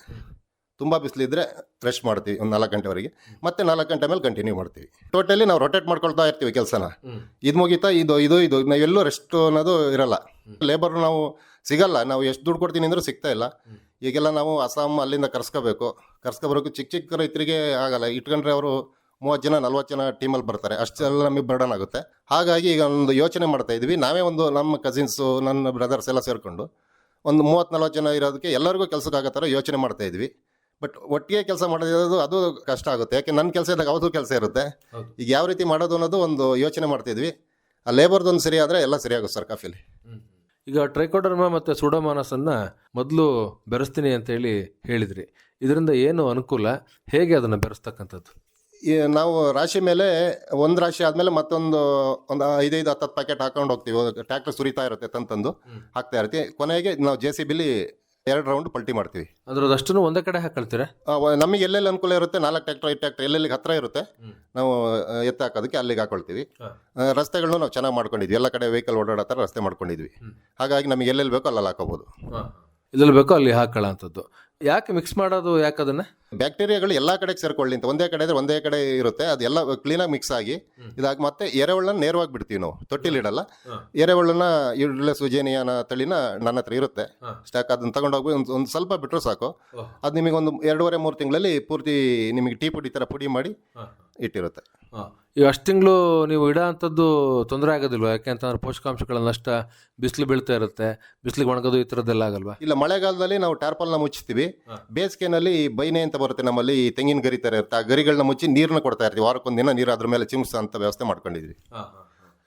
ತುಂಬ ಬಿಸಿಲಿದ್ರೆ ರೆಸ್ಟ್ ಮಾಡ್ತೀವಿ. ಒಂದು ನಾಲ್ಕು ಗಂಟೆವರೆಗೆ. ಮತ್ತೆ ನಾಲ್ಕು ಗಂಟೆ ಮೇಲೆ ಕಂಟಿನ್ಯೂ ಮಾಡ್ತೀವಿ. ಟೋಟಲಿ ನಾವು ರೊಟೇಟ್ ಮಾಡ್ಕೊಳ್ತಾ ಇರ್ತೀವಿ ಕೆಲಸನ. ಇದು ಮುಗೀತಾ ಇದು ಇದು ಇದು. ಎಲ್ಲೂ ರೆಸ್ಟ್ ಅನ್ನೋದು ಇರಲ್ಲ. ಲೇಬರ್ ನಾವು ಸಿಗಲ್ಲ. ನಾವು ಎಷ್ಟು ದುಡ್ಡು ಕೊಡ್ತೀನಿ ಅಂದರೂ ಸಿಗ್ತಾ ಇಲ್ಲ. ಈಗೆಲ್ಲ ನಾವು ಅಸ್ಸಾಂ ಅಲ್ಲಿಂದ ಕರ್ಸ್ಕೋಬೇಕು. ಕರ್ಸ್ಕೊಬರೋಕೆ ಚಿಕ್ಕ ಚಿಕ್ಕ ರೈತರಿಗೆ ಆಗಲ್ಲ. ಇಟ್ಕೊಂಡ್ರೆ ಅವರು ಮೂವತ್ತು ಜನ ನಲ್ವತ್ತು ಜನ ಟೀಮಲ್ಲಿ ಬರ್ತಾರೆ. ಅಷ್ಟೆಲ್ಲ ನಮಗೆ ಬರ್ಡನ್ ಆಗುತ್ತೆ. ಹಾಗಾಗಿ ಈಗ ಒಂದು ಯೋಚನೆ ಮಾಡ್ತಾ ಇದ್ವಿ. ನಾವೇ ಒಂದು ನಮ್ಮ ಕಸಿನ್ಸು ನನ್ನ ಬ್ರದರ್ಸ್ ಎಲ್ಲ ಸೇರಿಕೊಂಡು ಒಂದು ಮೂವತ್ತು ನಲ್ವತ್ತು ಜನ ಇರೋದಕ್ಕೆ ಎಲ್ಲರಿಗೂ ಕೆಲಸಕ್ಕೆ ಆಗೋ ಥರ ಯೋಚನೆ ಮಾಡ್ತಾ ಇದ್ವಿ. ಬಟ್ ಒಟ್ಟಿಗೆ ಕೆಲಸ ಮಾಡೋದಿರೋದು ಅದು ಕಷ್ಟ ಆಗುತ್ತೆ. ಯಾಕೆ ನನ್ನ ಕೆಲಸ ಇದ್ದಾಗ ಅವತ್ತು ಕೆಲಸ ಇರುತ್ತೆ. ಈಗ ಯಾವ ರೀತಿ ಮಾಡೋದು ಅನ್ನೋದು ಒಂದು ಯೋಚನೆ ಮಾಡ್ತಿದ್ವಿ ಆ ಲೇಬರ್ದೊಂದು ಸರಿ ಆದರೆ ಎಲ್ಲ ಸರಿಯಾಗುತ್ತೆ ಸರ್ ಕಾಫಿಲಿ ಈಗ ಟ್ರೈಕೋಡರ್ಮಾ ಮತ್ತು ಸುಡೋಮಾನಸನ್ನು ಮೊದಲು ಬೆರೆಸ್ತೀನಿ ಅಂತ ಹೇಳಿ ಹೇಳಿದ್ರಿ. ಇದರಿಂದ ಏನು ಅನುಕೂಲ? ಹೇಗೆ ಅದನ್ನು ಬೆರೆಸ್ತಕ್ಕಂಥದ್ದು? ಈ ನಾವು ರಾಶಿ ಮೇಲೆ ಒಂದು ರಾಶಿ ಆದಮೇಲೆ ಮತ್ತೊಂದು ಒಂದು ಐದೈದು ಹತ್ತು ಪ್ಯಾಕೆಟ್ ಹಾಕೊಂಡು ಹೋಗ್ತೀವಿ. ಟ್ರ್ಯಾಕ್ಟರ್ ಸುರಿತಾ ಇರುತ್ತೆ ತಂತಂದು. ಹಾಕ್ತಾ ಇರ್ತೀವಿ. ಕೊನೆಗೆ ನಾವು ಜೆ ಸಿ ಬಿಲಿ ಎರಡು ರೌಂಡ್ ಪಲ್ಟಿ ಮಾಡ್ತೀವಿ. ಅಂದ್ರೆ ಒಂದೇ ಕಡೆ ಹಾಕೊಳ್ತೀರಾ? ನಮಗೆ ಎಲ್ಲೆಲ್ಲಿ ಅನುಕೂಲ ಇರುತ್ತೆ ನಾಲ್ಕು ಟ್ಯಾಕ್ಟರ್ ಐದು ಟ್ಯಾಕ್ಟರ್ ಎಲ್ಲೆಲ್ಲಿ ಹತ್ರ ಇರುತ್ತೆ ನಾವು ಎತ್ತ ಹಾಕೋದಕ್ಕೆ ಅಲ್ಲಿಗೆ ಹಾಕೊಳ್ತೀವಿ. ರಸ್ತೆಗಳನ್ನೂ ನಾವು ಚೆನ್ನಾಗಿ ಮಾಡ್ಕೊಂಡಿದ್ವಿ. ಎಲ್ಲ ಕಡೆ ವೆಹಿಕಲ್ ಓಡಾಡೋ ಥರ ರಸ್ತೆ ಮಾಡ್ಕೊಂಡಿದ್ವಿ. ಹಾಗಾಗಿ ನಮಗೆ ಎಲ್ಲೆಲ್ಲಿ ಬೇಕೋ ಅಲ್ಲಲ್ಲಿ ಹಾಕೋಬೋದು. ಇದ್ರಲ್ಲಿ ಬೇಕೋ ಅಲ್ಲಿ ಹಾಕೊಳ್ಳೋ ಅಂಥದ್ದು. ಯಾಕೆ ಮಿಕ್ಸ್ ಮಾಡೋದು ಯಾಕೆ ಅದನ್ನ? ಬ್ಯಾಕ್ಟೀರಿಯಾಗಳು ಎಲ್ಲ ಕಡೆಗೆ ಸೇರ್ಕೊಳ್ಳಿ ಅಂತ. ಒಂದೇ ಕಡೆ ಇದ್ರೆ ಒಂದೇ ಕಡೆ ಇರುತ್ತೆ. ಅದೆಲ್ಲ ಕ್ಲೀನಾಗಿ ಮಿಕ್ಸ್ ಆಗಿ ಇದಾಗ ಮತ್ತೆ ಎರೆಹುಳನ್ನ ನೇರವಾಗಿ ಬಿಡ್ತೀವಿ ನಾವು. ತೊಟ್ಟಿಲಿ ಇಡಲ್ಲ. ಹಾ. ಎರೆಹುಳನ್ನ ಇಡ್ಲೆ ಸುಜೇನಿಯಾನ ತಳಿನ ನನ್ನ ಹತ್ರ ಇರುತ್ತೆ. ಸ್ಟಾಕ್ ಅದನ್ನ ತಗೊಂಡೋಗಿ ಒಂದು ಒಂದು ಸ್ವಲ್ಪ ಬಿಟ್ಟರು ಸಾಕು. ಅದು ನಿಮಗೆ ಒಂದು ಎರಡೂವರೆ ಮೂರು ತಿಂಗಳಲ್ಲಿ ಪೂರ್ತಿ ನಿಮಗೆ ಟೀ ಪುಡಿ ಥರ ಪುಡಿ ಮಾಡಿ ಇಟ್ಟಿರುತ್ತೆ. ಈಗ ಅಷ್ಟು ತಿಂಗಳು ನೀವು ಇಡೋ ಅಂಥದ್ದು ತೊಂದರೆ ಆಗೋದಿಲ್ವ? ಯಾಕೆಂತಂದ್ರೆ ಪೋಷಕಾಂಶಗಳ ನಷ್ಟ ಬಿಸಿಲು ಬೀಳ್ತಾ ಇರುತ್ತೆ ಬಿಸಿಲಿಗೆ ಒಣಗೋದು ಈ ಥರದ್ದೆಲ್ಲ ಆಗಲ್ವಾ? ಇಲ್ಲ ಮಳೆಗಾಲದಲ್ಲಿ ನಾವು ಟಾರ್ಪಲ್ನ ಮುಚ್ತೀವಿ ಬೇಸಿಗೆನಲ್ಲಿ ಈ ಬೈನೆ ಅಂತ ಬರುತ್ತೆ ನಮ್ಮಲ್ಲಿ ಈ ತೆಂಗಿನ ಗರಿ ಥರ ಇರುತ್ತೆ. ಆ ಗರಿಗಳನ್ನ ಮುಚ್ಚಿ ನೀರನ್ನ ಕೊಡ್ತಾ ಇರ್ತೀವಿ. ವಾರಕ್ಕೊಂದು ದಿನ ನೀರು ಅದ್ರ ಮೇಲೆ ಚಿಮ್ಸ ಅಂತ ವ್ಯವಸ್ಥೆ ಮಾಡ್ಕೊಂಡಿದ್ವಿ.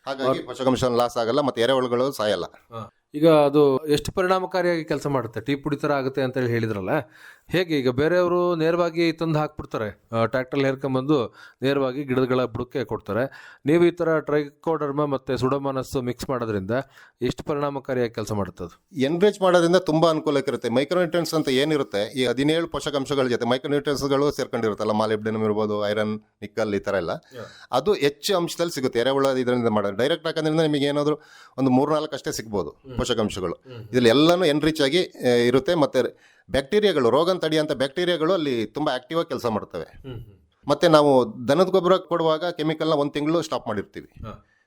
ಹಾಗಾಗಿ ಪೋಷಕಾಂಶ ಲಾಸ್ ಆಗಲ್ಲ ಮತ್ತೆ ಎರೆಹುಳುಗಳು ಸಾಯಲ್ಲ. ಈಗ ಅದು ಎಷ್ಟು ಪರಿಣಾಮಕಾರಿಯಾಗಿ ಕೆಲಸ ಮಾಡುತ್ತೆ? ಟೀ ಪುಡಿ ಥರ ಆಗುತ್ತೆ ಅಂತ ಹೇಳಿ ಹೇಳಿದ್ರಲ್ಲ. ಹೇಗೆ ಈಗ ಬೇರೆಯವರು ನೇರವಾಗಿ ತಂದು ಹಾಕ್ಬಿಡ್ತಾರೆ? ಟ್ರ್ಯಾಕ್ಟ್ರಲ್ಲಿ ಹೇರ್ಕೊಂಬಂದು ನೇರವಾಗಿ ಗಿಡಗಳ ಬುಡಕ್ಕೆ ಕೊಡ್ತಾರೆ. ನೀವು ಈ ಥರ ಟ್ರೈಕೋಡರ್ಮ ಮತ್ತು ಸುಡೋಮಾನಸ್ಸು ಮಿಕ್ಸ್ ಮಾಡೋದ್ರಿಂದ ಎಷ್ಟು ಪರಿಣಾಮಕಾರಿಯಾಗಿ ಕೆಲಸ ಮಾಡುತ್ತೆ ಅದು? ಎನ್ರಿಚ್ ಮಾಡೋದ್ರಿಂದ ತುಂಬ ಅನುಕೂಲಕ್ಕಿರುತ್ತೆ ಮೈಕ್ರೋನ್ಯೂಟ್ರಿಯನ್ಸ್ ಅಂತ ಏನಿರುತ್ತೆ ಈ ಹದಿನೇಳು ಪೋಷಕಾಂಶಗಳ ಜೊತೆ ಮೈಕ್ರೋನ್ಯೂಟ್ರಿಯನ್ಸ್ಗಳು ಸೇರ್ಕೊಂಡಿರುತ್ತಲ್ಲ ಮಾಲಿಬ್ಡಿನಮ್ ಇರ್ಬೋದು ಐರನ್ ನಿಕ್ಕಲ್ ಈ ಥರ ಎಲ್ಲ. ಅದು ಹೆಚ್ಚು ಅಂಶದಲ್ಲಿ ಸಿಗುತ್ತೆ. ಎರೆಹುಳ ಇದರಿಂದ ಮಾಡೋದು. ಡೈರೆಕ್ಟ್ ಹಾಕೋದ್ರಿಂದ ನಿಮಗೆ ಏನಾದರೂ ಒಂದು ಮೂರ್ನಾಲ್ಕು ಅಷ್ಟೇ ಸಿಗ್ಬೋದು ಪೋಷಕಾಂಶಗಳು. ಇದರಲ್ಲಿ ಎಲ್ಲನೂ ಎನ್ರಿಚ್ ಆಗಿ ಇರುತ್ತೆ. ಮತ್ತೆ ಬ್ಯಾಕ್ಟೀರಿಯಾಗಳು ರೋಗನ್ ತಡೆಯುವಂಥ ಬ್ಯಾಕ್ಟೀರಿಯಾಗಳು ಅಲ್ಲಿ ತುಂಬ ಆಕ್ಟಿವ್ ಆಗಿ ಕೆಲಸ ಮಾಡ್ತವೆ. ಮತ್ತೆ ನಾವು ದನದ ಗೊಬ್ಬರ ಕೊಡುವಾಗ ಕೆಮಿಕಲ್ನ ಒಂದು ತಿಂಗಳು ಸ್ಟಾಪ್ ಮಾಡಿರ್ತೀವಿ.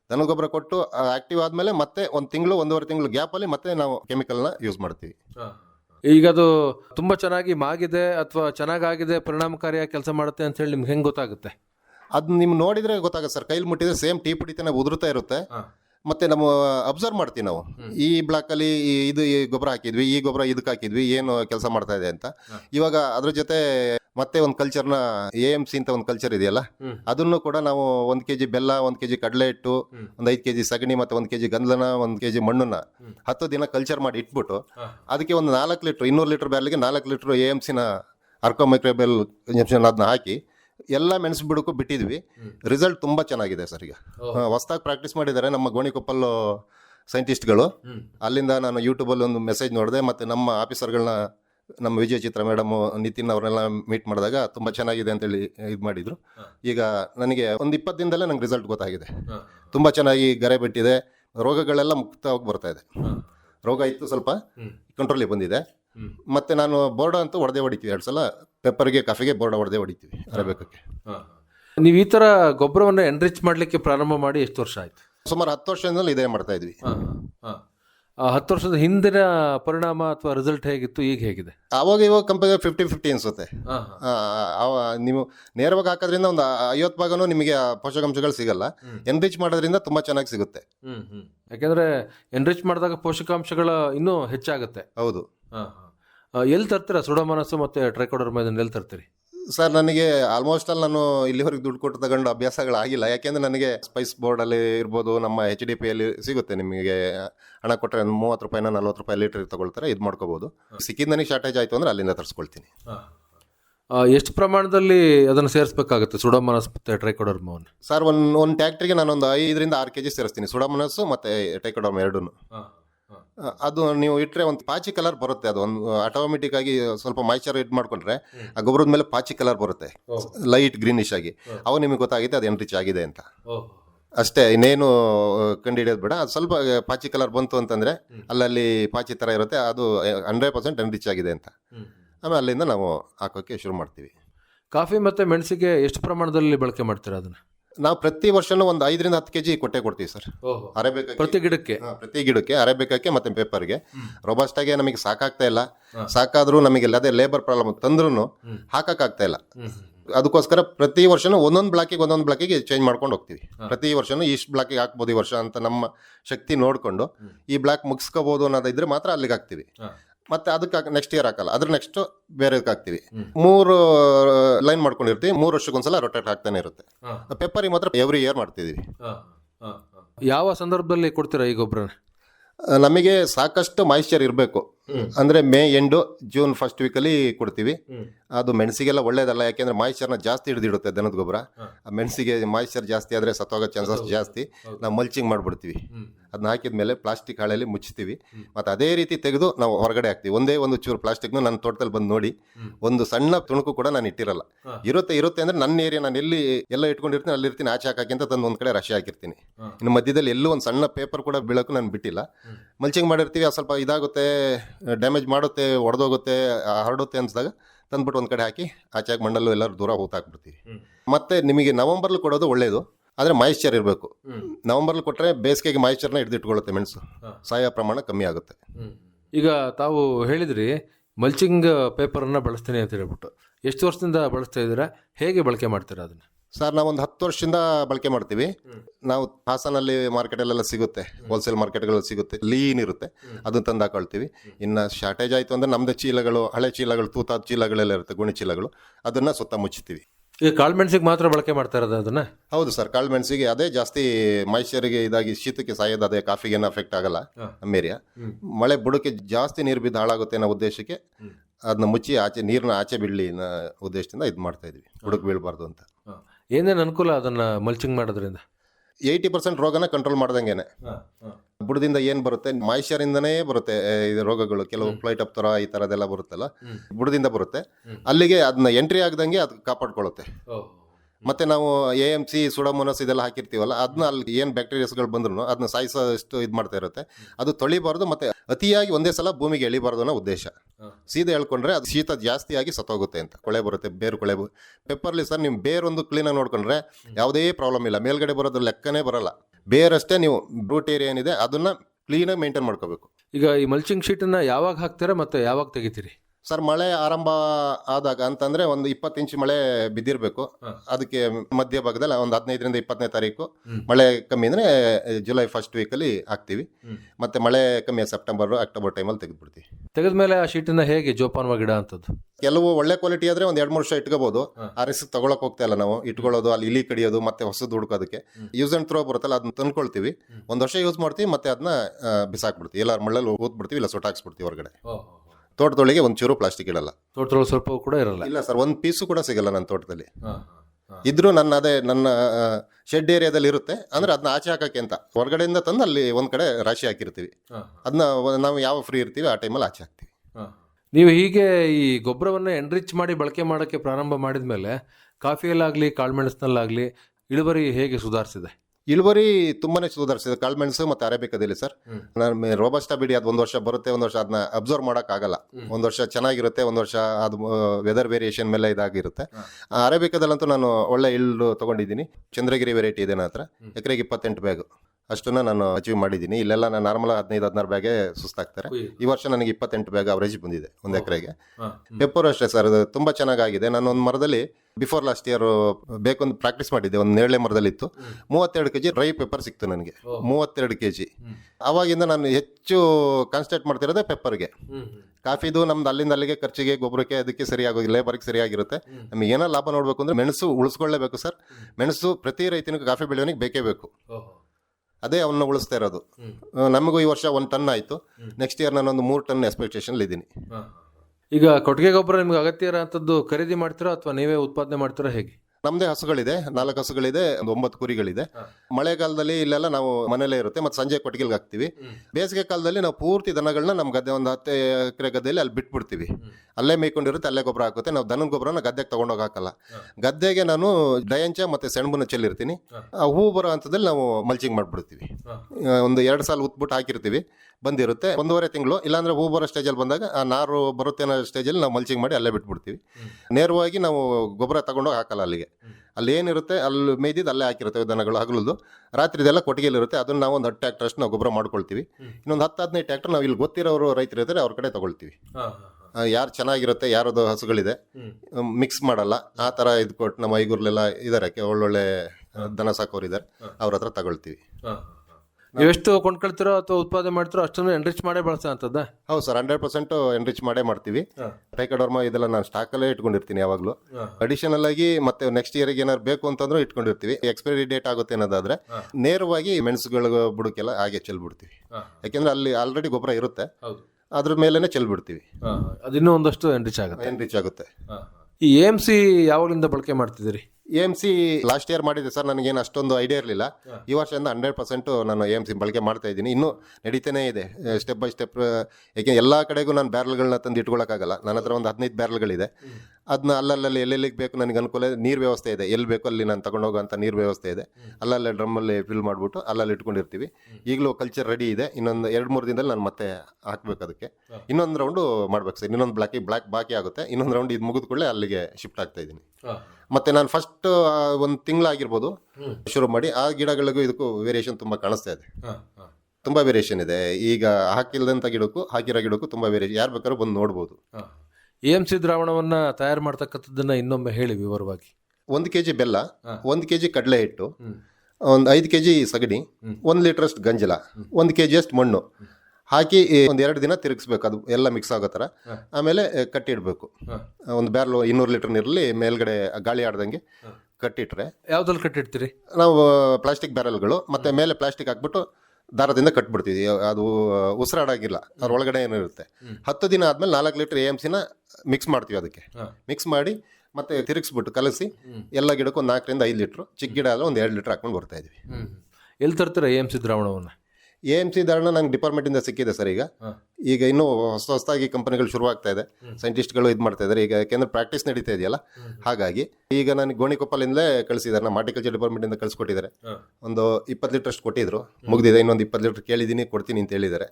ದನದ ಗೊಬ್ಬರ ಕೊಟ್ಟು ಆಕ್ಟಿವ್ ಆದಮೇಲೆ ಮತ್ತೆ ಒಂದು ತಿಂಗಳು ಒಂದೂವರೆ ತಿಂಗಳು ಗ್ಯಾಪಲ್ಲಿ ಮತ್ತೆ ನಾವು ಕೆಮಿಕಲ್ನ ಯೂಸ್ ಮಾಡ್ತೀವಿ. ಈಗ ಅದು ತುಂಬ ಚೆನ್ನಾಗಿ ಮಾಗಿದೆ ಅಥವಾ ಚೆನ್ನಾಗಾಗಿದೆ ಪರಿಣಾಮಕಾರಿಯಾಗಿ ಕೆಲಸ ಮಾಡುತ್ತೆ ಅಂತ ಹೇಳಿ ನಿಮ್ಗೆ ಹೆಂಗೆ ಗೊತ್ತಾಗುತ್ತೆ? ಅದು ನಿಮ್ಗೆ ನೋಡಿದ್ರೆ ಗೊತ್ತಾಗುತ್ತೆ ಸರ್. ಕೈಲಿ ಮುಟ್ಟಿದ್ರೆ ಸೇಮ್ ಟೀ ಪುಡಿತನ ಉದುರುತ್ತಾ ಇರುತ್ತೆ. ಮತ್ತೆ ನಾವು ಅಬ್ಸರ್ವ್ ಮಾಡ್ತೀವಿ ನಾವು. ಈ ಬ್ಲಾಕಲ್ಲಿ ಇದು ಈ ಗೊಬ್ಬರ ಹಾಕಿದ್ವಿ ಈ ಗೊಬ್ಬರ ಇದಕ್ಕೆ ಹಾಕಿದ್ವಿ ಏನು ಕೆಲಸ ಮಾಡ್ತಾ ಇದೆ ಅಂತ. ಇವಾಗ ಅದ್ರ ಜೊತೆ ಮತ್ತೆ ಒಂದು ಕಲ್ಚರ್ನ ಎ ಎಂ ಸಿ ಅಂತ ಒಂದು ಕಲ್ಚರ್ ಇದೆಯಲ್ಲ. ಅದನ್ನು ಕೂಡ ನಾವು ಒಂದು ಕೆಜಿ ಬೆಲ್ಲ ಒಂದು ಕೆಜಿ ಕಡಲೆ ಹಿಟ್ಟು. ಒಂದು ಐದು ಕೆಜಿ ಸಗಣಿ ಮತ್ತೆ ಒಂದು ಕೆಜಿ ಗಂಧನ ಒಂದು ಕೆ ಜಿ ಮಣ್ಣನ್ನ ಹತ್ತು ದಿನ ಕಲ್ಚರ್ ಮಾಡಿ ಇಟ್ಬಿಟ್ಟು ಅದಕ್ಕೆ ಒಂದು ನಾಲ್ಕು ಲೀಟ್ರ್ ಇನ್ನೂರು ಲೀಟರ್ ಬ್ಯಾರ್ಲಿಗೆ ನಾಲ್ಕು ಲೀಟರ್ ಎ ಎಂ ಸಿನ ಅರ್ಕೋಮೈಕ್ರೋಬೆಲ್ ಇಂಜೆಕ್ಷನ್ ಅದನ್ನ ಹಾಕಿ ಎಲ್ಲ ಮೆಣಸು ಬಿಡಕ್ಕೂ ಬಿಟ್ಟಿದ್ವಿ. ರಿಸಲ್ಟ್ ತುಂಬ ಚೆನ್ನಾಗಿದೆ ಸರ್ ಈಗ. ಹೊಸ್ದಾಗಿ ಪ್ರಾಕ್ಟೀಸ್ ಮಾಡಿದ್ದಾರೆ ನಮ್ಮ ಗೋಣಿಕೊಪ್ಪಲ್ ಸೈಂಟಿಸ್ಟ್ಗಳು ಅಲ್ಲಿಂದ ನಾನು ಯೂಟ್ಯೂಬಲ್ಲಿ ಒಂದು ಮೆಸೇಜ್ ನೋಡಿದೆ ಮತ್ತು ನಮ್ಮ ಆಫೀಸರ್ಗಳನ್ನ ನಮ್ಮ ವಿಜಯ ಚಿತ್ರ ಮೇಡಮ್ ನಿತಿನ್ ಅವರೆಲ್ಲ ಮೀಟ್ ಮಾಡಿದಾಗ ತುಂಬ ಚೆನ್ನಾಗಿದೆ ಅಂತೇಳಿ ಇದು ಮಾಡಿದರು. ಈಗ ನನಗೆ ಒಂದು ಇಪ್ಪತ್ತು ದಿನದಲ್ಲೇ ನಂಗೆ ರಿಸಲ್ಟ್ ಗೊತ್ತಾಗಿದೆ. ತುಂಬ ಚೆನ್ನಾಗಿ ಗರೆ ಬಿಟ್ಟಿದೆ. ರೋಗಗಳೆಲ್ಲ ಮುಕ್ತವಾಗಿ ಬರ್ತಾ ಇದೆ. ರೋಗ ಇತ್ತು ಸ್ವಲ್ಪ. ಕಂಟ್ರೋಲಿಗೆ ಬಂದಿದೆ. ಮತ್ತೆ ನಾನು ಬೋರ್ಡ ಅಂತೂ ಹೊಡೆದೇ ಹೊಡಿತೀವಿ ಎರಡು ಸಲ. ಪೆಪ್ಪರ್ಗೆ ಕಾಫಿಗೆ ಬೋರ್ಡ ಹೊಡೆದೇ ಹೊಡಿತೀವಿ ಅರಬೇಕಕ್ಕೆ. ನೀವು ಈ ಥರ ಗೊಬ್ಬರವನ್ನು ಎನ್ರಿಚ್ ಮಾಡಲಿಕ್ಕೆ ಪ್ರಾರಂಭ ಮಾಡಿ ಎಷ್ಟು ವರ್ಷ ಆಯ್ತು? ಸುಮಾರು ಹತ್ತು ವರ್ಷದಿಂದ ಇದೇ ಮಾಡ್ತಾ ಇದ್ವಿ. ಆ ಹತ್ತು ವರ್ಷದ ಹಿಂದಿನ ಪರಿಣಾಮ ಅಥವಾ ರಿಸಲ್ಟ್ ಹೇಗಿತ್ತು ಈಗ ಹೇಗಿದೆ? ಆವಾಗ ಇವಾಗ ಕಂಪೇರ್ ಫಿಫ್ಟಿ ಫಿಫ್ಟಿ ಅನ್ಸುತ್ತೆ. ನೀವು ನೇರವಾಗಿ ಹಾಕೋದ್ರಿಂದ ಒಂದು ಐವತ್ತು ಭಾಗನೂ ನಿಮಗೆ ಪೋಷಕಾಂಶಗಳು ಸಿಗಲ್ಲ. ಎನ್ರಿಚ್ ಮಾಡೋದ್ರಿಂದ ತುಂಬ ಚೆನ್ನಾಗಿ ಸಿಗುತ್ತೆ. ಹ್ಮ್ ಹ್ಮ್. ಯಾಕೆಂದ್ರೆ ಎನ್ರಿಚ್ ಮಾಡಿದಾಗ ಪೋಷಕಾಂಶಗಳು ಇನ್ನೂ ಹೆಚ್ಚಾಗುತ್ತೆ. ಹೌದು. ಎಲ್ಲಿ ತರ್ತೀರಾ? ಸುಡೋಮನಸ್ಸು ಮತ್ತು ಟ್ರೈಕೋಡರ್ಮ ಇದನ್ನ ಎಲ್ಲಿ ತರ್ತೀರಿ? ಸರ್ ನನಗೆ ಆಲ್ಮೋಸ್ಟ್ ಅಲ್ಲಿ ನಾನು ಇಲ್ಲಿವರೆಗೆ ದುಡ್ಡು ಕೊಟ್ಟು ತಗೊಂಡು ಅಭ್ಯಾಸಗಳಾಗಿಲ್ಲ. ಯಾಕೆಂದ್ರೆ ನನಗೆ ಸ್ಪೈಸ್ ಬೋರ್ಡಲ್ಲಿ ಇರ್ಬೋದು ನಮ್ಮ ಎಚ್ ಡಿ ಪಿಯಲ್ಲಿ ಸಿಗುತ್ತೆ ನಿಮಗೆ. ಹಣ ಕೊಟ್ಟರೆ ಮೂವತ್ತು ರೂಪಾಯಿನ ನಲ್ವತ್ತು ರೂಪಾಯಿ ಲೀಟರ್ ತಗೊಳ್ತಾರೆ ಇದು ಮಾಡ್ಕೋಬೋದು. ಸಿಕ್ಕಿದ ನನಗೆ ಶಾರ್ಟೇಜ್ ಆಯಿತು ಅಂದರೆ ಅಲ್ಲಿಂದ ತರಿಸ್ಕೊಳ್ತೀನಿ. ಎಷ್ಟು ಪ್ರಮಾಣದಲ್ಲಿ ಅದನ್ನು ಸೇರಿಸಬೇಕಾಗುತ್ತೆ ಸುಡೋಮನಸ್ ಮತ್ತೆ ಟ್ರೈಕೋಡರ್ಮವನ್ನು ಸರ್ ಒಂದು ಒಂದು ಟ್ಯಾಕ್ಟ್ರಿಗೆ ನಾನೊಂದು ಐದರಿಂದ ಆರು ಕೆ ಜಿ ಸೇರಿಸ್ತೀನಿ ಸುಡಮನಸ್ಸು ಮತ್ತು ಟೈಕೋಡರ್ಮ ಎರಡೂ ಅದು ನೀವು ಇಟ್ಟರೆ ಒಂದು ಪಾಚಿ ಕಲರ್ ಬರುತ್ತೆ ಅದು. ಒಂದು ಆಟೋಮೆಟಿಕ್ ಆಗಿ ಸ್ವಲ್ಪ ಮಾಯ್ಚರ್ ಇಟ್ ಮಾಡ್ಕೊಂಡ್ರೆ ಆ ಗೊಬ್ಬರದ ಮೇಲೆ ಪಾಚಿ ಕಲರ್ ಬರುತ್ತೆ. ಲೈಟ್ ಗ್ರೀನಿಶ್ ಆಗಿ. ಅವಾಗ ನಿಮಗೆ ಗೊತ್ತಾಗುತ್ತೆ ಅದು ಎನ್ರಿಚ್ ಆಗಿದೆ ಅಂತ. ಅಷ್ಟೇ ಇನ್ನೇನು ಕಂಡುಹಿಡಿಯೋದು ಬೇಡ. ಅದು ಸ್ವಲ್ಪ ಪಾಚಿ ಕಲರ್ ಬಂತು ಅಂತಂದರೆ ಅಲ್ಲಲ್ಲಿ ಪಾಚಿ ಥರ ಇರುತ್ತೆ. ಅದು ಹಂಡ್ರೆಡ್ ಪರ್ಸೆಂಟ್ ಎನ್ರಿಚ್ ಆಗಿದೆ ಅಂತ. ಆಮೇಲೆ ಅಲ್ಲಿಂದ ನಾವು ಹಾಕೋಕ್ಕೆ ಶುರು ಮಾಡ್ತೀವಿ. ಕಾಫಿ ಮತ್ತು ಮೆಣಸಿಗೆ ಎಷ್ಟು ಪ್ರಮಾಣದಲ್ಲಿ ಬಳಕೆ ಮಾಡ್ತೀರಾ ಅದನ್ನ? ನಾವು ಪ್ರತಿ ವರ್ಷನೂ ಒಂದು ಐದರಿಂದ ಹತ್ತು ಕೆಜಿ ಕೊಟ್ಟೆ ಕೊಡ್ತೀವಿ ಸರ್. ಅರೇಬಿಕ ಪ್ರತಿ ಗಿಡಕ್ಕೆ? ಪ್ರತಿ ಗಿಡಕ್ಕೆ ಅರೇಬೇಕಕ್ಕೆ ಮತ್ತೆ ಪೇಪರ್ಗೆ. ರೊಬಸ್ಟಾಗೆ ನಮಗೆ ಸಾಕಾಗ್ತಾ ಇಲ್ಲ. ಸಾಕಾದ್ರೂ ನಮಗೆ ಅದೇ ಲೇಬರ್ ಪ್ರಾಬ್ಲಮ್ ತಂದ್ರೂ ಹಾಕಕ್ಕಾಗ್ತಾ ಇಲ್ಲ. ಅದಕ್ಕೋಸ್ಕರ ಪ್ರತಿ ವರ್ಷನೂ ಒಂದೊಂದು ಬ್ಲಾಕಿಗೆ ಒಂದೊಂದು ಬ್ಲಾಕಿಗೆ ಚೇಂಜ್ ಮಾಡ್ಕೊಂಡು ಹೋಗ್ತೀವಿ. ಪ್ರತಿ ವರ್ಷನೂ ಇಷ್ಟು ಬ್ಲಾಕಿಗೆ ಹಾಕ್ಬೋದು ಈ ವರ್ಷ ಅಂತ ನಮ್ಮ ಶಕ್ತಿ ನೋಡಿಕೊಂಡು ಈ ಬ್ಲಾಕ್ ಮುಗಿಸ್ಕೋಬೋದು ಅನ್ನೋದಿದ್ರೆ ಮಾತ್ರ ಅಲ್ಲಿಗೆ ಹಾಕ್ತೀವಿ. ಮತ್ತೆ ಅದಕ್ಕೆ ನೆಕ್ಸ್ಟ್ ಇಯರ್ ಹಾಕಲ್ಲ. ಅದ್ರ ನೆಕ್ಸ್ಟ್ ಬೇರೆದಕ್ಕೆ ಹಾಕ್ತೀವಿ. ಮೂರು ಲೈನ್ ಮಾಡ್ಕೊಂಡಿರ್ತೀವಿ. ಮೂರು ವರ್ಷಕ್ಕೊಂದ್ಸಲ ರೊಟೇಟ್ ಹಾಕ್ತಾನೆ ಇರುತ್ತೆ. ಪೆಪ್ಪರಿಗೆ ಮಾತ್ರ ಎವ್ರಿ ಇಯರ್ ಮಾಡ್ತಿದೀವಿ. ಯಾವ ಸಂದರ್ಭದಲ್ಲಿ ಕೊಡ್ತೀರಾ ಈ ಗೊಬ್ಬರ ನಮಗೆ ಸಾಕಷ್ಟು ಮಾಯಿಶ್ಚರ್ ಇರಬೇಕು. ಅಂದ್ರೆ ಮೇ ಎಂಡು ಜೂನ್ ಫಸ್ಟ್ ವೀಕಲ್ಲಿ ಕೊಡ್ತೀವಿ. ಅದು ಮೆಣಸಿಗೆಲ್ಲ ಒಳ್ಳೇದಲ್ಲ ಯಾಕೆಂದ್ರೆ ಮಾಯಿಶ್ಚರ್ನ ಜಾಸ್ತಿ ಹಿಡಿದಿಡುತ್ತೆ ದನದ ಗೊಬ್ಬರ. ಆ ಮೆಣಸಿಗೆ ಮಾಯಿಶ್ಚರ್ ಜಾಸ್ತಿ ಆದ್ರೆ ಸತ್ತೋಗೋ ಚಾನ್ಸಸ್ ಜಾಸ್ತಿ. ನಾವು ಮಲ್ಚಿಂಗ್ ಮಾಡ್ಬಿಡ್ತೀವಿ. ಅದನ್ನ ಹಾಕಿದ ಮೇಲೆ ಪ್ಲಾಸ್ಟಿಕ್ ಹಾಳೆಯಲ್ಲಿ ಮುಚ್ಚುತ್ತೀವಿ ಮತ್ತೆ ಅದೇ ರೀತಿ ತೆಗೆದು ನಾವು ಹೊರಗಡೆ ಹಾಕ್ತೀವಿ. ಒಂದೇ ಒಂದು ಚೂರು ಪ್ಲಾಸ್ಟಿಕ್ನು ನನ್ನ ತೋಟದಲ್ಲಿ ಬಂದು ನೋಡಿ ಒಂದು ಸಣ್ಣ ತುಣುಕು ಕೂಡ ನಾನು ಇಟ್ಟಿರಲ್ಲ. ಇರುತ್ತೆ ಇರುತ್ತೆ ಅಂದ್ರೆ ನನ್ನ ಏರಿಯಾ ನಾನು ಎಲ್ಲಿ ಎಲ್ಲ ಇಟ್ಕೊಂಡಿರ್ತೀನಿ ಅಲ್ಲಿ ಇರ್ತೀನಿ ಆಚೆ ಹಾಕಿ ಅಂತ ತಂದು ಒಂದ್ ಕಡೆ ರಶಿ ಹಾಕಿರ್ತೀನಿ. ಇನ್ನು ಮಧ್ಯದಲ್ಲಿ ಎಲ್ಲೂ ಒಂದು ಸಣ್ಣ ಪೇಪರ್ ಕೂಡ ಬೀಳಕ್ಕೂ ನಾನು ಬಿಟ್ಟಿಲ್ಲ. ಮಲ್ಚಿಂಗ್ ಮಾಡಿರ್ತೀವಿ ಅದು ಸ್ವಲ್ಪ ಇದಾಗುತ್ತೆ ಡ್ಯಾಮೇಜ್ ಮಾಡುತ್ತೆ ಒಡೆದೋಗುತ್ತೆ ಹರಡುತ್ತೆ ಅನ್ಸಿದಾಗ ತಂದ್ಬಿಟ್ಟು ಒಂದು ಕಡೆ ಹಾಕಿ ಆಚೆ ಹಾಕಿ ಮಣ್ಣಲ್ಲೂ ಎಲ್ಲರೂ ದೂರ ಹೋಗ್ತಾಕ್ಬಿಡ್ತೀವಿ ಮತ್ತೆ ನಿಮಗೆ ನವಂಬರ್ಲಿ ಕೊಡೋದು ಒಳ್ಳೆಯದು ಆದರೆ ಮಾಯಿಶ್ಚರ್ ಇರಬೇಕು. ನವಂಬರ್ಲಿ ಕೊಟ್ಟರೆ ಬೇಸಿಗೆಗೆ ಮಾಯಿಶ್ಚರ್ನ ಹಿಡಿದಿಟ್ಕೊಳ್ಳುತ್ತೆ ಮೆಣಸು. ಸಾಯ ಪ್ರಮಾಣ ಕಮ್ಮಿ ಆಗುತ್ತೆ. ಈಗ ತಾವು ಹೇಳಿದ್ರಿ ಮಲ್ಚಿಂಗ್ ಪೇಪರನ್ನು ಬಳಸ್ತೀನಿ ಅಂತ ಹೇಳ್ಬಿಟ್ಟು. ಎಷ್ಟು ವರ್ಷದಿಂದ ಬಳಸ್ತಾ ಇದ್ದೀರಾ? ಹೇಗೆ ಬಳಕೆ ಮಾಡ್ತೀರಾ ಅದನ್ನ? ಸರ್ ನಾವು ಒಂದು ಹತ್ತು ವರ್ಷದಿಂದ ಬಳಕೆ ಮಾಡ್ತೀವಿ. ನಾವು ಹಾಸನಲ್ಲಿ ಮಾರ್ಕೆಟಲ್ಲೆಲ್ಲ ಸಿಗುತ್ತೆ. ಹೋಲ್ಸೇಲ್ ಮಾರ್ಕೆಟ್ಗಳಲ್ಲಿ ಸಿಗುತ್ತೆ. ಲೀನ್ ಇರುತ್ತೆ. ಅದನ್ನ ತಂದು ಹಾಕೊಳ್ತೀವಿ ಇನ್ನು ಶಾರ್ಟೇಜ್ ಆಯಿತು ಅಂದರೆ ನಮ್ಮದೇ ಚೀಲಗಳು ಹಳೆ ಚೀಲಗಳು ತೂತಾದ ಚೀಲಗಳೆಲ್ಲ ಇರುತ್ತೆ ಗುಣಿ ಚೀಲಗಳು. ಅದನ್ನು ಸುತ್ತ ಮುಚ್ಚುತ್ತೀವಿ. ಈಗ ಕಾಳ್ಮೆಣ್ಸಿಗೆ ಮಾತ್ರ ಬಳಕೆ ಮಾಡ್ತಾ ಇರೋದು ಅದನ್ನ? ಹೌದು ಸರ್ ಕಾಳು ಮೆಣಸಿಗೆ ಅದೇ ಜಾಸ್ತಿ ಮೈಸೂರಿಗೆ ಇದಾಗಿ ಶೀತಕ್ಕೆ ಸಾಯೋದು ಅದೇ ಕಾಫಿಗೇನು ಅಫೆಕ್ಟ್ ಆಗಲ್ಲ ನಮ್ಮ ಏರಿಯಾ ಮಳೆ ಬುಡಕ್ಕೆ ಜಾಸ್ತಿ ನೀರು ಬಿದ್ದು ಹಾಳಾಗುತ್ತೆ ಅನ್ನೋ ಉದ್ದೇಶಕ್ಕೆ ಅದನ್ನ ಮುಚ್ಚಿ ಆಚೆ ನೀರನ್ನ ಆಚೆ ಬಿಡಲಿ ಅನ್ನೋ ಉದ್ದೇಶದಿಂದ ಇದು ಮಾಡ್ತಾ ಇದೀವಿ. ಬುಡಕ್ಕೆ ಬೀಳಬಾರ್ದು ಅಂತ. ಏನೇನು ಅನುಕೂಲ ಅದನ್ನ ಮಲ್ಚಿಂಗ್ ಮಾಡೋದ್ರಿಂದ? ಏಯ್ಟಿ ಪರ್ಸೆಂಟ್ ರೋಗನ ಕಂಟ್ರೋಲ್ ಮಾಡ್ದಂಗೆನೆ. ಬುಡದಿಂದ ಏನು ಬರುತ್ತೆ? ಮಾಯಿಶ್ಚರಿಂದನೇ ಬರುತ್ತೆ ಇದು ರೋಗಗಳು. ಕೆಲವು ಫ್ಲೈಟ್ ಅಪ್ ತರ ಈ ಥರದೆಲ್ಲ ಬರುತ್ತಲ್ಲ ಬುಡದಿಂದ ಬರುತ್ತೆ. ಅಲ್ಲಿಗೆ ಅದನ್ನ ಎಂಟ್ರಿ ಆಗದಂಗೆ ಅದು ಕಾಪಾಡ್ಕೊಳ್ಳುತ್ತೆ ಮತ್ತೆ ನಾವು ಎ ಎಂ ಸಿ ಸುಡಮೋನಸ್ ಇದೆಲ್ಲ ಹಾಕಿರ್ತೀವಲ್ಲ ಅದನ್ನ ಅಲ್ಲಿ ಏನು ಬ್ಯಾಕ್ಟೀರಿಯಾಸ್ಗಳು ಬಂದ್ರು ಅದನ್ನ ಸಾಯಿಸೋಷ್ಟು ಇದು ಮಾಡ್ತಾ ಇರುತ್ತೆ. ಅದು ತೊಳಿಬಾರ್ದು ಮತ್ತೆ ಅತಿಯಾಗಿ ಒಂದೇ ಸಲ ಭೂಮಿಗೆ ಎಳಿಬಾರ್ದು ಅನ್ನೋ ಉದ್ದೇಶ. ಸೀದಾ ಹೇಳ್ಕೊಂಡ್ರೆ ಅದು ಶೀತ ಜಾಸ್ತಿ ಆಗಿ ಸತ್ತೋಗುತ್ತೆ ಅಂತ. ಕೊಳೆ ಬರುತ್ತೆ ಬೇರು ಕೊಳೆ ಪೆಪ್ಪರ್ಲಿ ಸರ್ ನೀವು ಬೇರೊಂದು ಕ್ಲೀನಾಗಿ ನೋಡ್ಕೊಂಡ್ರೆ ಯಾವುದೇ ಪ್ರಾಬ್ಲಮ್ ಇಲ್ಲ. ಮೇಲ್ಗಡೆ ಬರೋದ್ರ ಲೆಕ್ಕನೇ ಬರಲ್ಲ. ಬೇರಷ್ಟೇ ನೀವು ಬ್ರೂಟ್ ಏರಿಯಾ ಏನಿದೆ ಅದನ್ನ ಕ್ಲೀನಾಗಿ ಮೇಂಟೈನ್ ಮಾಡ್ಕೋಬೇಕು. ಈಗ ಈ ಮಲ್ಚಿಂಗ್ ಶೀಟನ್ನು ಯಾವಾಗ ಹಾಕ್ತೀರಾ ಮತ್ತೆ ಯಾವಾಗ ತೆಗಿತೀರಿ? ಸರ್ ಮಳೆ ಆರಂಭ ಆದಾಗ ಅಂತಂದ್ರೆ ಒಂದು ಇಪ್ಪತ್ತು ಇಂಚು ಮಳೆ ಬಿದ್ದಿರಬೇಕು. ಅದಕ್ಕೆ ಮಧ್ಯ ಭಾಗದಲ್ಲಿ ಒಂದು ಹದಿನೈದರಿಂದ ಇಪ್ಪತ್ತನೇ ತಾರೀಕು ಮಳೆ ಕಮ್ಮಿ ಅಂದ್ರೆ ಜುಲೈ ಫಸ್ಟ್ ವೀಕಲ್ಲಿ ಹಾಕ್ತೀವಿ. ಮತ್ತೆ ಮಳೆ ಕಮ್ಮಿ ಸೆಪ್ಟೆಂಬರ್ ಅಕ್ಟೋಬರ್ ಟೈಮಲ್ಲಿ ತೆಗೆದ್ಬಿಡ್ತೀವಿ. ತೆಗೆದ ಮೇಲೆ ಆ ಶೀಟನ್ನ ಹೇಗೆ ಜೋಪಾನವಾಗಿ ಗಿಡ ಅಂತದ್ದು? ಕೆಲವು ಒಳ್ಳೆ ಕ್ವಾಲಿಟಿ ಆದ್ರೆ ಒಂದ್ ಎರಡು ಮೂರು ವರ್ಷ ಇಟ್ಕೋಬಹುದು ಆ ರಿಸ್ಕ್ ತಗೊಳಕ್ ಹೋಗ್ತಾ ಇಲ್ಲ ನಾವು. ಇಟ್ಕೊಳ್ಳೋದು ಅಲ್ಲಿ ಇಲಿ ಕಡಿಯೋದು ಮತ್ತೆ ಹೊಸದು ಹುಡುಕೋದಕ್ಕೆ. ಯೂಸ್ ಅಂಡ್ ಥ್ರೋ ಬರುತ್ತಲ್ಲ ಅದನ್ನ ತಂದ್ಕೊಳ್ತೀವಿ. ಒಂದ್ ವರ್ಷ ಯೂಸ್ ಮಾಡ್ತೀವಿ ಮತ್ತೆ ಅದನ್ನ ಬಿಸಾಕ್ಬಿಡ್ತೀವಿ. ಎಲ್ಲ ಮಳ್ಳಲ್ಲಿ ಓದ್ಬಿಡ್ತೀವಿ ಇಲ್ಲ ಸುಟ್ಟಾಕ್ಸ್ಬಿಡ್ತೀವಿ ಹೊರಗಡೆ. ತೋಟದೊಳಗೆ ಒಂಚೂರು ಪ್ಲಾಸ್ಟಿಕ್ ಇಡಲ್ಲ. ತೋಟದೊಳಗೆ ಸ್ವಲ್ಪ ಕೂಡ ಇರಲ್ಲ. ಇಲ್ಲ ಸರ್ ಒಂದು ಪೀಸು ಕೂಡ ಸಿಗಲ್ಲ ನನ್ನ ತೋಟದಲ್ಲಿ. ಇದ್ರೂ ನನ್ನ ಅದೇ ನನ್ನ ಶೆಡ್ ಏರಿಯಾದಲ್ಲಿ ಇರುತ್ತೆ. ಅಂದ್ರೆ ಅದನ್ನ ಆಚೆ ಹಾಕಕ್ಕೆ ಅಂತ. ಹೊರಗಡೆಯಿಂದ ತಂದು ಅಲ್ಲಿ ಒಂದ್ ಕಡೆ ರಾಶಿ ಹಾಕಿರ್ತೀವಿ. ಅದನ್ನ ನಾವು ಯಾವ ಫ್ರೀ ಇರ್ತೀವಿ ಆ ಟೈಮಲ್ಲಿ ಆಚೆ ಹಾಕ್ತೀವಿ. ನೀವು ಹೀಗೆ ಈ ಗೊಬ್ಬರವನ್ನು ಎನ್ರಿಚ್ ಮಾಡಿ ಬಳಕೆ ಮಾಡೋಕ್ಕೆ ಪ್ರಾರಂಭ ಮಾಡಿದ ಮೇಲೆ ಕಾಫಿಯಲ್ಲಾಗಲಿ ಕಾಳುಮೆಣಸಿನಲ್ಲಾಗಲಿ ಇಳುವರಿ ಹೇಗೆ ಸುಧಾರಿಸಿದೆ? ಇಳುವರಿ ತುಂಬಾನೇ ಸುಧಾರಿಸಿದೆ ಕಾಳುಮೆಣಸು ಮತ್ತೆ ಅರೇಬಿಕದಲ್ಲಿ ಸರ್? ನಾನು ರೋಬಸ್ಟಾ ಬಿಡಿ ಅದು ಒಂದು ವರ್ಷ ಬರುತ್ತೆ ಒಂದು ವರ್ಷ ಅದನ್ನ ಅಬ್ಸರ್ವ್ ಮಾಡಕ್ ಆಗಲ್ಲ. ಒಂದು ವರ್ಷ ಚೆನ್ನಾಗಿರುತ್ತೆ ಒಂದು ವರ್ಷ ಅದು ವೆದರ್ ವೇರಿಯೇಷನ್ ಮೇಲೆ ಇದಾಗಿರುತ್ತೆ. ಅರೇಬಿಕದಲ್ಲಂತೂ ನಾನು ಒಳ್ಳೆ ಇಳ್ಳು ತಗೊಂಡಿದ್ದೀನಿ. ಚಂದ್ರಗಿರಿ ವೆರೈಟಿ ಇದೆ ನನ್ನ ಹತ್ರ. ಎಕರೆಗೆ ಇಪ್ಪತ್ತೆಂಟು ಬ್ಯಾಗ್ ಅಷ್ಟನ್ನ ನಾನು ಅಚೀವ್ ಮಾಡಿದ್ದೀನಿ. ಇಲ್ಲೆಲ್ಲ ನಾನು ನಾರ್ಮಲ್ ಹದಿನೈದು ಹದಿನಾರು ಬ್ಯಾಗೆ ಸುಸ್ತಾಗ್ತಾರೆ. ಈ ವರ್ಷ ನನಗೆ ಇಪ್ಪತ್ತೆಂಟು ಬ್ಯಾಗ್ ಅವರೇಜ್ ಬಂದಿದೆ ಒಂದು ಎಕರೆಗೆ. ಪೆಪ್ಪರ್ ಅಷ್ಟೇ ಸರ್ ಅದು ತುಂಬಾ ಚೆನ್ನಾಗಾಗಿದೆ. ನಾನು ಒಂದು ಮರದಲ್ಲಿ ಬಿಫೋರ್ ಲಾಸ್ಟ್ ಇಯರ್ ಬೇಕೊಂದು ಪ್ರಾಕ್ಟೀಸ್ ಮಾಡಿದ್ದೆ ಒಂದು ನೇರಳೆ ಮರದಲ್ಲಿ ಇತ್ತು ಮೂವತ್ತೆರಡು ಕೆಜಿ ಡ್ರೈ ಪೆಪ್ಪರ್ ಸಿಕ್ತು ನನಗೆ. ಮೂವತ್ತೆರಡು ಕೆ ಜಿ ಅವಾಗಿಂದ ನಾನು ಹೆಚ್ಚು ಕಾನ್ಸಂಟ್ರೇಟ್ ಮಾಡ್ತಿರೋದೆ ಪೆಪ್ಪರ್ಗೆ ಕಾಫಿದು ನಮ್ದು ಅಲ್ಲಿಂದ ಅಲ್ಲಿಗೆ ಖರ್ಚಿಗೆ ಗೊಬ್ಬರಕ್ಕೆ ಅದಕ್ಕೆ ಸರಿಯಾಗೋಗಿ ಲೇಬರ್ಗೆ ಸರಿಯಾಗಿರುತ್ತೆ. ನಮಗೆ ಏನೋ ಲಾಭ ನೋಡಬೇಕು ಅಂದ್ರೆ ಮೆಣಸು ಉಳಿಸ್ಕೊಳ್ಳೇಬೇಕು ಸರ್. ಮೆಣಸು ಪ್ರತಿ ರೈತನಿಗೂ ಕಾಫಿ ಬೆಳೆಯೋನಿಗೆ ಬೇಕೇ ಬೇಕು. ಅದೇ ಅವನ್ನ ಉಳಿಸ್ತಾ ಇರೋದು. ನಮಗೂ ಈ ವರ್ಷ ಒಂದು ಟನ್ ಆಯಿತು. ನೆಕ್ಸ್ಟ್ ಇಯರ್ ನಾನು ಒಂದು ಮೂರು ಟನ್ ಎಕ್ಸ್ಪೆಕ್ಟೇಷನ್ ಇದ್ದೀನಿ ಈಗ ಕೊಟ್ಟಿಗೆ ಗೊಬ್ಬರ ನಿಮ್ಗೆ ಅಗತ್ಯ ಇರೋಂಥದ್ದು ಖರೀದಿ ಮಾಡ್ತೀರಾ ಅಥವಾ ನೀವೇ ಉತ್ಪಾದನೆ ಮಾಡ್ತೀರಾ ಹೇಗೆ? ನಮ್ದೇ ಹಸುಗಳಿದೆ ನಾಲ್ಕು ಹಸುಗಳಿದೆ ಒಂದು ಒಂಬತ್ತು ಕುರಿಗಳಿದೆ. ಮಳೆಗಾಲದಲ್ಲಿ ಇಲ್ಲೆಲ್ಲ ನಾವು ಮನೇಲೇ ಇರುತ್ತೆ ಮತ್ತೆ ಸಂಜೆ ಕೊಟ್ಟಿಗೆಲ್ಗೆ ಹಾಕ್ತಿವಿ. ಬೇಸಿಗೆ ಕಾಲದಲ್ಲಿ ನಾವು ಪೂರ್ತಿ ದನಗಳನ್ನ ನಮ್ಮ ಗದ್ದೆ ಒಂದು ಹತ್ತು ಎಕರೆ ಗದ್ದೆಯಲ್ಲಿ ಅಲ್ಲಿ ಬಿಟ್ಬಿಡ್ತೀವಿ. ಅಲ್ಲೇ ಮೇಯ್ಕೊಂಡಿರುತ್ತೆ ಅಲ್ಲೇ ಗೊಬ್ಬರ ಹಾಕುತ್ತೆ. ನಾವು ದನದ ಗೊಬ್ಬರನ ಗದ್ದೆಗೆ ತಗೊಂಡೋಗಿ ಹಾಕಲ್ಲ. ಗದ್ದೆಗೆ ನಾನು ಡಯಂಚ ಮತ್ತೆ ಸೆಣಬನ್ನ ಚೆಲ್ಲಿರ್ತೀನಿ. ಆ ಹೂ ಬರೋ ಹಂತದಲ್ಲಿ ನಾವು ಮಲ್ಚಿಂಗ್ ಮಾಡ್ಬಿಡ್ತೀವಿ. ಒಂದು ಎರಡು ಸಾಲ ಉತ್ಬಿಟ್ಟು ಹಾಕಿರ್ತೀವಿ. ಬಂದಿರುತ್ತೆ. ಒಂದೂವರೆ ತಿಂಗಳು ಇಲ್ಲಾಂದರೆ ಹೂ ಬರೋ ಸ್ಟೇಜಲ್ಲಿ ಬಂದಾಗ ಆ ನಾರು ಬರುತ್ತೆ ಅನ್ನೋ ಸ್ಟೇಜಲ್ಲಿ ನಾವು ಮಲ್ಚಿಂಗ್ ಮಾಡಿ ಅಲ್ಲೇ ಬಿಟ್ಬಿಡ್ತೀವಿ. ನೇರವಾಗಿ ನಾವು ಗೊಬ್ಬರ ತಗೊಂಡೋಗಿ ಹಾಕಲ್ಲ ಅಲ್ಲಿಗೆ. ಅಲ್ಲಿ ಏನಿರುತ್ತೆ ಅಲ್ಲಿ ಮೇಯ್ದಿದ್ದು ಅಲ್ಲೇ ಹಾಕಿರುತ್ತೆ ದನಗಳು ಹಗಲದು ರಾತ್ರಿದೆಲ್ಲ ಕೊಟ್ಟಿಗೆಲಿರುತ್ತೆ ಅದನ್ನ ನಾವು ಒಂದು ಹತ್ತು ಟ್ಯಾಕ್ಟ್ರಷ್ಟು ನಾವು ಗೊಬ್ಬರ ಮಾಡ್ಕೊಳ್ತೀವಿ. ಇನ್ನೊಂದು ಹತ್ತು ಹದಿನೈದು ಟ್ಯಾಕ್ಟರ್ ನಾವು ಇಲ್ಲಿ ಗೊತ್ತಿರೋರು ರೈತರು ಇರ್ತಾರೆ ಅವ್ರ ಕಡೆ ತಗೊಳ್ತೀವಿ. ಯಾರು ಚೆನ್ನಾಗಿರುತ್ತೆ ಯಾರದು ಹಸುಗಳಿದೆ ಮಿಕ್ಸ್ ಮಾಡಲ್ಲ. ಆ ಥರ ಇದು ಕೊಟ್ಟು ನಮ್ಮ ಐಗೂರ್ಲೆಲ್ಲ ಇದ್ದಾರೆ ಒಳ್ಳೊಳ್ಳೆ ದನ ಸಾಕೋರು ಇದ್ದಾರೆ ಅವ್ರ ಹತ್ರ ತಗೊಳ್ತೀವಿ. ನೀವೆಷ್ಟು ಕೊಂಡ್ಕೊಳ್ತಿರೋ ಅಥವಾ ಉತ್ಪಾದನೆ ಮಾಡ್ತಿರೋ ಅಷ್ಟನ್ನು ಎನ್ರಿಚ್ ಮಾಡೇ ಬಳಸೋ ಅಂಥದ್ದು ಹೌದು ಸರ್ ಹಂಡ್ರೆಡ್ ಪರ್ಸೆಂಟ್ ಎನ್ರಿಚ್ ಮಾಡೇ ಮಾಡ್ತೀವಿ. ಟೈಕಡೋರ್ಮ ಇದೆಲ್ಲ ನಾನು ಸ್ಟಾಕಲ್ಲೇ ಇಟ್ಕೊಂಡಿರ್ತೀನಿ ಯಾವಾಗಲೂ. ಅಡಿಷನಲ್ ಆಗಿ ಮತ್ತೆ ನೆಕ್ಸ್ಟ್ ಇಯರ್ಗೆ ಏನಾದ್ರು ಬೇಕು ಅಂತಂದ್ರೂ ಇಟ್ಕೊಂಡಿರ್ತೀವಿ. ಎಕ್ಸ್ಪೈರಿ ಡೇಟ್ ಆಗುತ್ತೆ ಅನ್ನೋದಾದ್ರೆ ನೇರವಾಗಿ ಮೆಣಸುಗಳ ಬುಡಕ್ಕೆಲ್ಲ ಹಾಗೆ ಚೆಲ್ಬಿಡ್ತೀವಿ. ಯಾಕೆಂದ್ರೆ ಅಲ್ಲಿ ಆಲ್ರೆಡಿ ಗೊಬ್ಬರ ಇರುತ್ತೆ. ಅದ್ರ ಮೇಲೆನೆ ಚೆಲ್ಬಿಡ್ತೀವಿ. ಅದಿನ್ನೂ ಒಂದಷ್ಟು ಎನ್ರಿಚ್ ಆಗುತ್ತೆ. ಎನ್ರಿಚ್ ಆಗುತ್ತೆ. ಈ ಎಂ ಸಿ ಯಾವಾಗಲಿಂದ ಬಳಕೆ ಮಾಡ್ತಿದ್ದೀರಿ? A M C last year ಮಾಡಿದೆ ಸರ್, ನನಗೇನು ಅಷ್ಟೊಂದು ಐಡಿಯಾ ಇರಲಿಲ್ಲ. ಈ ವರ್ಷದಿಂದ ಹಂಡ್ರೆಡ್ ಪರ್ಸೆಂಟು ನಾನು ಎ ಎಂ ಸಿ ಬಳಕೆ ಮಾಡ್ತಾ ಇದ್ದೀನಿ. ಇನ್ನೂ ನಡೀತಾನೇ ಇದೆ ಸ್ಟೆಪ್ ಬೈ ಸ್ಟೆಪ್ ಯಾಕೆ ಎಲ್ಲ ಕಡೆಗೂ ನಾನು ಬ್ಯಾರಲ್ಗಳನ್ನ ತಂದು ಇಟ್ಕೊಳ್ಳೋಕ್ಕಾಗಲ್ಲ ನನ್ನ ಹತ್ರ ಒಂದು ಹದಿನೈದು ಬ್ಯಾರಲ್ಗಳಿದೆ ಅದನ್ನ ಅಲ್ಲಲ್ಲಿ ಎಲ್ಲೆಲ್ಲಿಗೆ ಬೇಕು ನನಗೆ ಅನುಕೂಲ ನೀರು ವ್ಯವಸ್ಥೆ ಇದೆ. ಎಲ್ಲಿ ಬೇಕು ಅಲ್ಲಿ ನಾನು ತಗೊಂಡೋಗೋಂಥ ನೀರು ವ್ಯವಸ್ಥೆ ಇದೆ. ಅಲ್ಲಲ್ಲೇ ಡ್ರಮ್ಮಲ್ಲಿ ಫಿಲ್ ಮಾಡಿಬಿಟ್ಟು ಅಲ್ಲಲ್ಲಿ ಇಟ್ಕೊಂಡಿರ್ತೀವಿ. ಈಗಲೂ ಕಲ್ಚರ್ ರೆಡಿ ಇದೆ. ಇನ್ನೊಂದು ಎರಡು ಮೂರು ದಿನದಲ್ಲಿ ನಾನು ಮತ್ತೆ ಹಾಕ್ಬೇಕು ಅದಕ್ಕೆ. ಇನ್ನೊಂದು ರೌಂಡು ಮಾಡ್ಬೇಕು ಸರ್. ಇನ್ನೊಂದು ಬ್ಲಾಕಿ ಬ್ಲಾಕ್ ಬಾಕಿ ಆಗುತ್ತೆ. ಇನ್ನೊಂದು ರೌಂಡ್ ಇದು ಮುಗಿದ ಕೂಡಲೇ ಅಲ್ಲಿಗೆ ಶಿಫ್ಟ್ ಆಗ್ತಾ ಇದ್ದೀನಿ. ಮತ್ತೆ ನಾನು ಫಸ್ಟ್ ಒಂದು ತಿಂಗಳಾಗಿರ್ಬೋದು ಶುರು ಮಾಡಿ ಆ ಗಿಡಗಳಿಗೂ ಇದಕ್ಕೂ ವೇರಿಯೇಷನ್ ತುಂಬ ಕಾಣಿಸ್ತಾ ಇದೆ. ತುಂಬ ವೇರಿಯೇಷನ್ ಇದೆ. ಈಗ ಹಾಕಿಲ್ಲದಂತ ಗಿಡಕ್ಕೂ ಹಾಕಿರೋ ಗಿಡಕ್ಕೂ ತುಂಬ ವೇರಿಯೇಷನ್ ಯಾರು ಬೇಕಾದ್ರೂ ಬಂದು ನೋಡ್ಬೋದು. ಎ ಎಂ ಸಿ ದ್ರಾವಣವನ್ನ ತಯಾರು ಮಾಡ್ತಕ್ಕಂಥದ್ದನ್ನ ಇನ್ನೊಮ್ಮೆ ಹೇಳಿ ವಿವರವಾಗಿ. ಒಂದು ಕೆ ಜಿ ಬೆಲ್ಲ. ಒಂದು ಕೆ ಜಿ ಕಡಲೆ ಹಿಟ್ಟು ಒಂದು ಐದು ಕೆ ಜಿ ಸಗಣಿ ಒಂದು ಲೀಟ್ರಷ್ಟು ಗಂಜಲ ಒಂದು ಕೆ ಜಿಯಷ್ಟು ಮಣ್ಣು ಹಾಕಿ ಒಂದು ಎರಡು ದಿನ ತಿರುಗಿಸ್ಬೇಕು ಅದು ಎಲ್ಲ ಮಿಕ್ಸ್ ಆಗೋ ಥರ ಆಮೇಲೆ ಕಟ್ಟಿಡಬೇಕು ಒಂದು ಬ್ಯಾರ್ಲು ಇನ್ನೂರು ಲೀಟರ್ ನೀರಲ್ಲಿ ಮೇಲ್ಗಡೆ ಗಾಳಿ ಆಡ್ದಂಗೆ ಕಟ್ಟಿಟ್ರೆ. ಯಾವ್ದ್ರಲ್ಲಿ ಕಟ್ಟಿಡ್ತೀರಿ? ನಾವು ಪ್ಲಾಸ್ಟಿಕ್ ಬ್ಯಾರಲ್ಗಳು ಮತ್ತೆ ಮೇಲೆ ಪ್ಲಾಸ್ಟಿಕ್ ಹಾಕ್ಬಿಟ್ಟು ದಾರದಿಂದ ಕಟ್ಬಿಡ್ತೀವಿ. ಅದು ಉಸಿರಾಡಾಗಿಲ್ಲ. ಅದ್ರ ಒಳಗಡೆ ಏನಿರುತ್ತೆ. ಹತ್ತು ದಿನ ಆದ್ಮೇಲೆ ನಾಲ್ಕು ಲೀಟರ್ ಎ ಎಂ ಸಿನ ಮಿಕ್ಸ್ ಮಾಡ್ತೀವಿ ಅದಕ್ಕೆ. ಮಿಕ್ಸ್ ಮಾಡಿ ಮತ್ತೆ ತಿರುಗಿಸ್ಬಿಟ್ಟು ಕಲಸಿ ಎಲ್ಲ ಗಿಡಕ್ಕೂ ನಾಲ್ಕರಿಂದ ಐದು ಲೀಟ್ರು ಚಿಕ್ಕ ಗಿಡ ಆದ್ರೆ ಒಂದು ಎರಡು ಲೀಟ್ರ್ ಹಾಕೊಂಡು ಬರ್ತಾ ಇದೀವಿ ಎಲ್ಲಿ ತರ್ತೀರಾ ಎ ಎಂ ಸಿ ದ್ರಾವಣವನ್ನ? ಎ ಎಂ ಸಿ ಧಾರಣ ನಂಗೆ ಡಿಪಾರ್ಟ್ಮೆಂಟಿಂದ ಸಿಕ್ಕಿದೆ ಸರ್ ಈಗ. ಈಗ ಇನ್ನೂ ಹೊಸ ಹೊಸದಾಗಿ ಕಂಪನಿಗಳು ಶುರುವಾಗ್ತಾ ಇದೆ. ಸೈಂಟಿಸ್ಟ್ಗಳು ಇದು ಮಾಡ್ತಾ ಇದ್ದಾರೆ ಈಗ ಯಾಕೆಂದ್ರೆ ಪ್ರಾಕ್ಟೀಸ್ ನಡೀತಾ ಇದೆಯಲ್ಲ? ಹಾಗಾಗಿ ಈಗ ನನಗೆ ಗೋಣಿಕೊಪ್ಪಲಿಂದಲೇ ಕಳಿಸಿದ್ದಾರೆ. ನಮ್ಮ ಆರ್ಟಿಕಲ್ಚರ್ ಡಿಪಾರ್ಟ್ಮೆಂಟಿಂದ ಕಳಿಸ್ಕೊಟ್ಟಿದ್ದಾರೆ. ಒಂದು ಇಪ್ಪತ್ತು ಲೀಟರ್ ಅಷ್ಟು ಕೊಟ್ಟಿದ್ರು. ಮುಗಿದಿದೆ. ಇನ್ನೊಂದು ಇಪ್ಪತ್ತು ಲೀಟರ್ ಕೇಳಿದ್ದೀನಿ ಕೊಡ್ತೀನಿ ಅಂತ ಹೇಳಿದ್ದಾರೆ.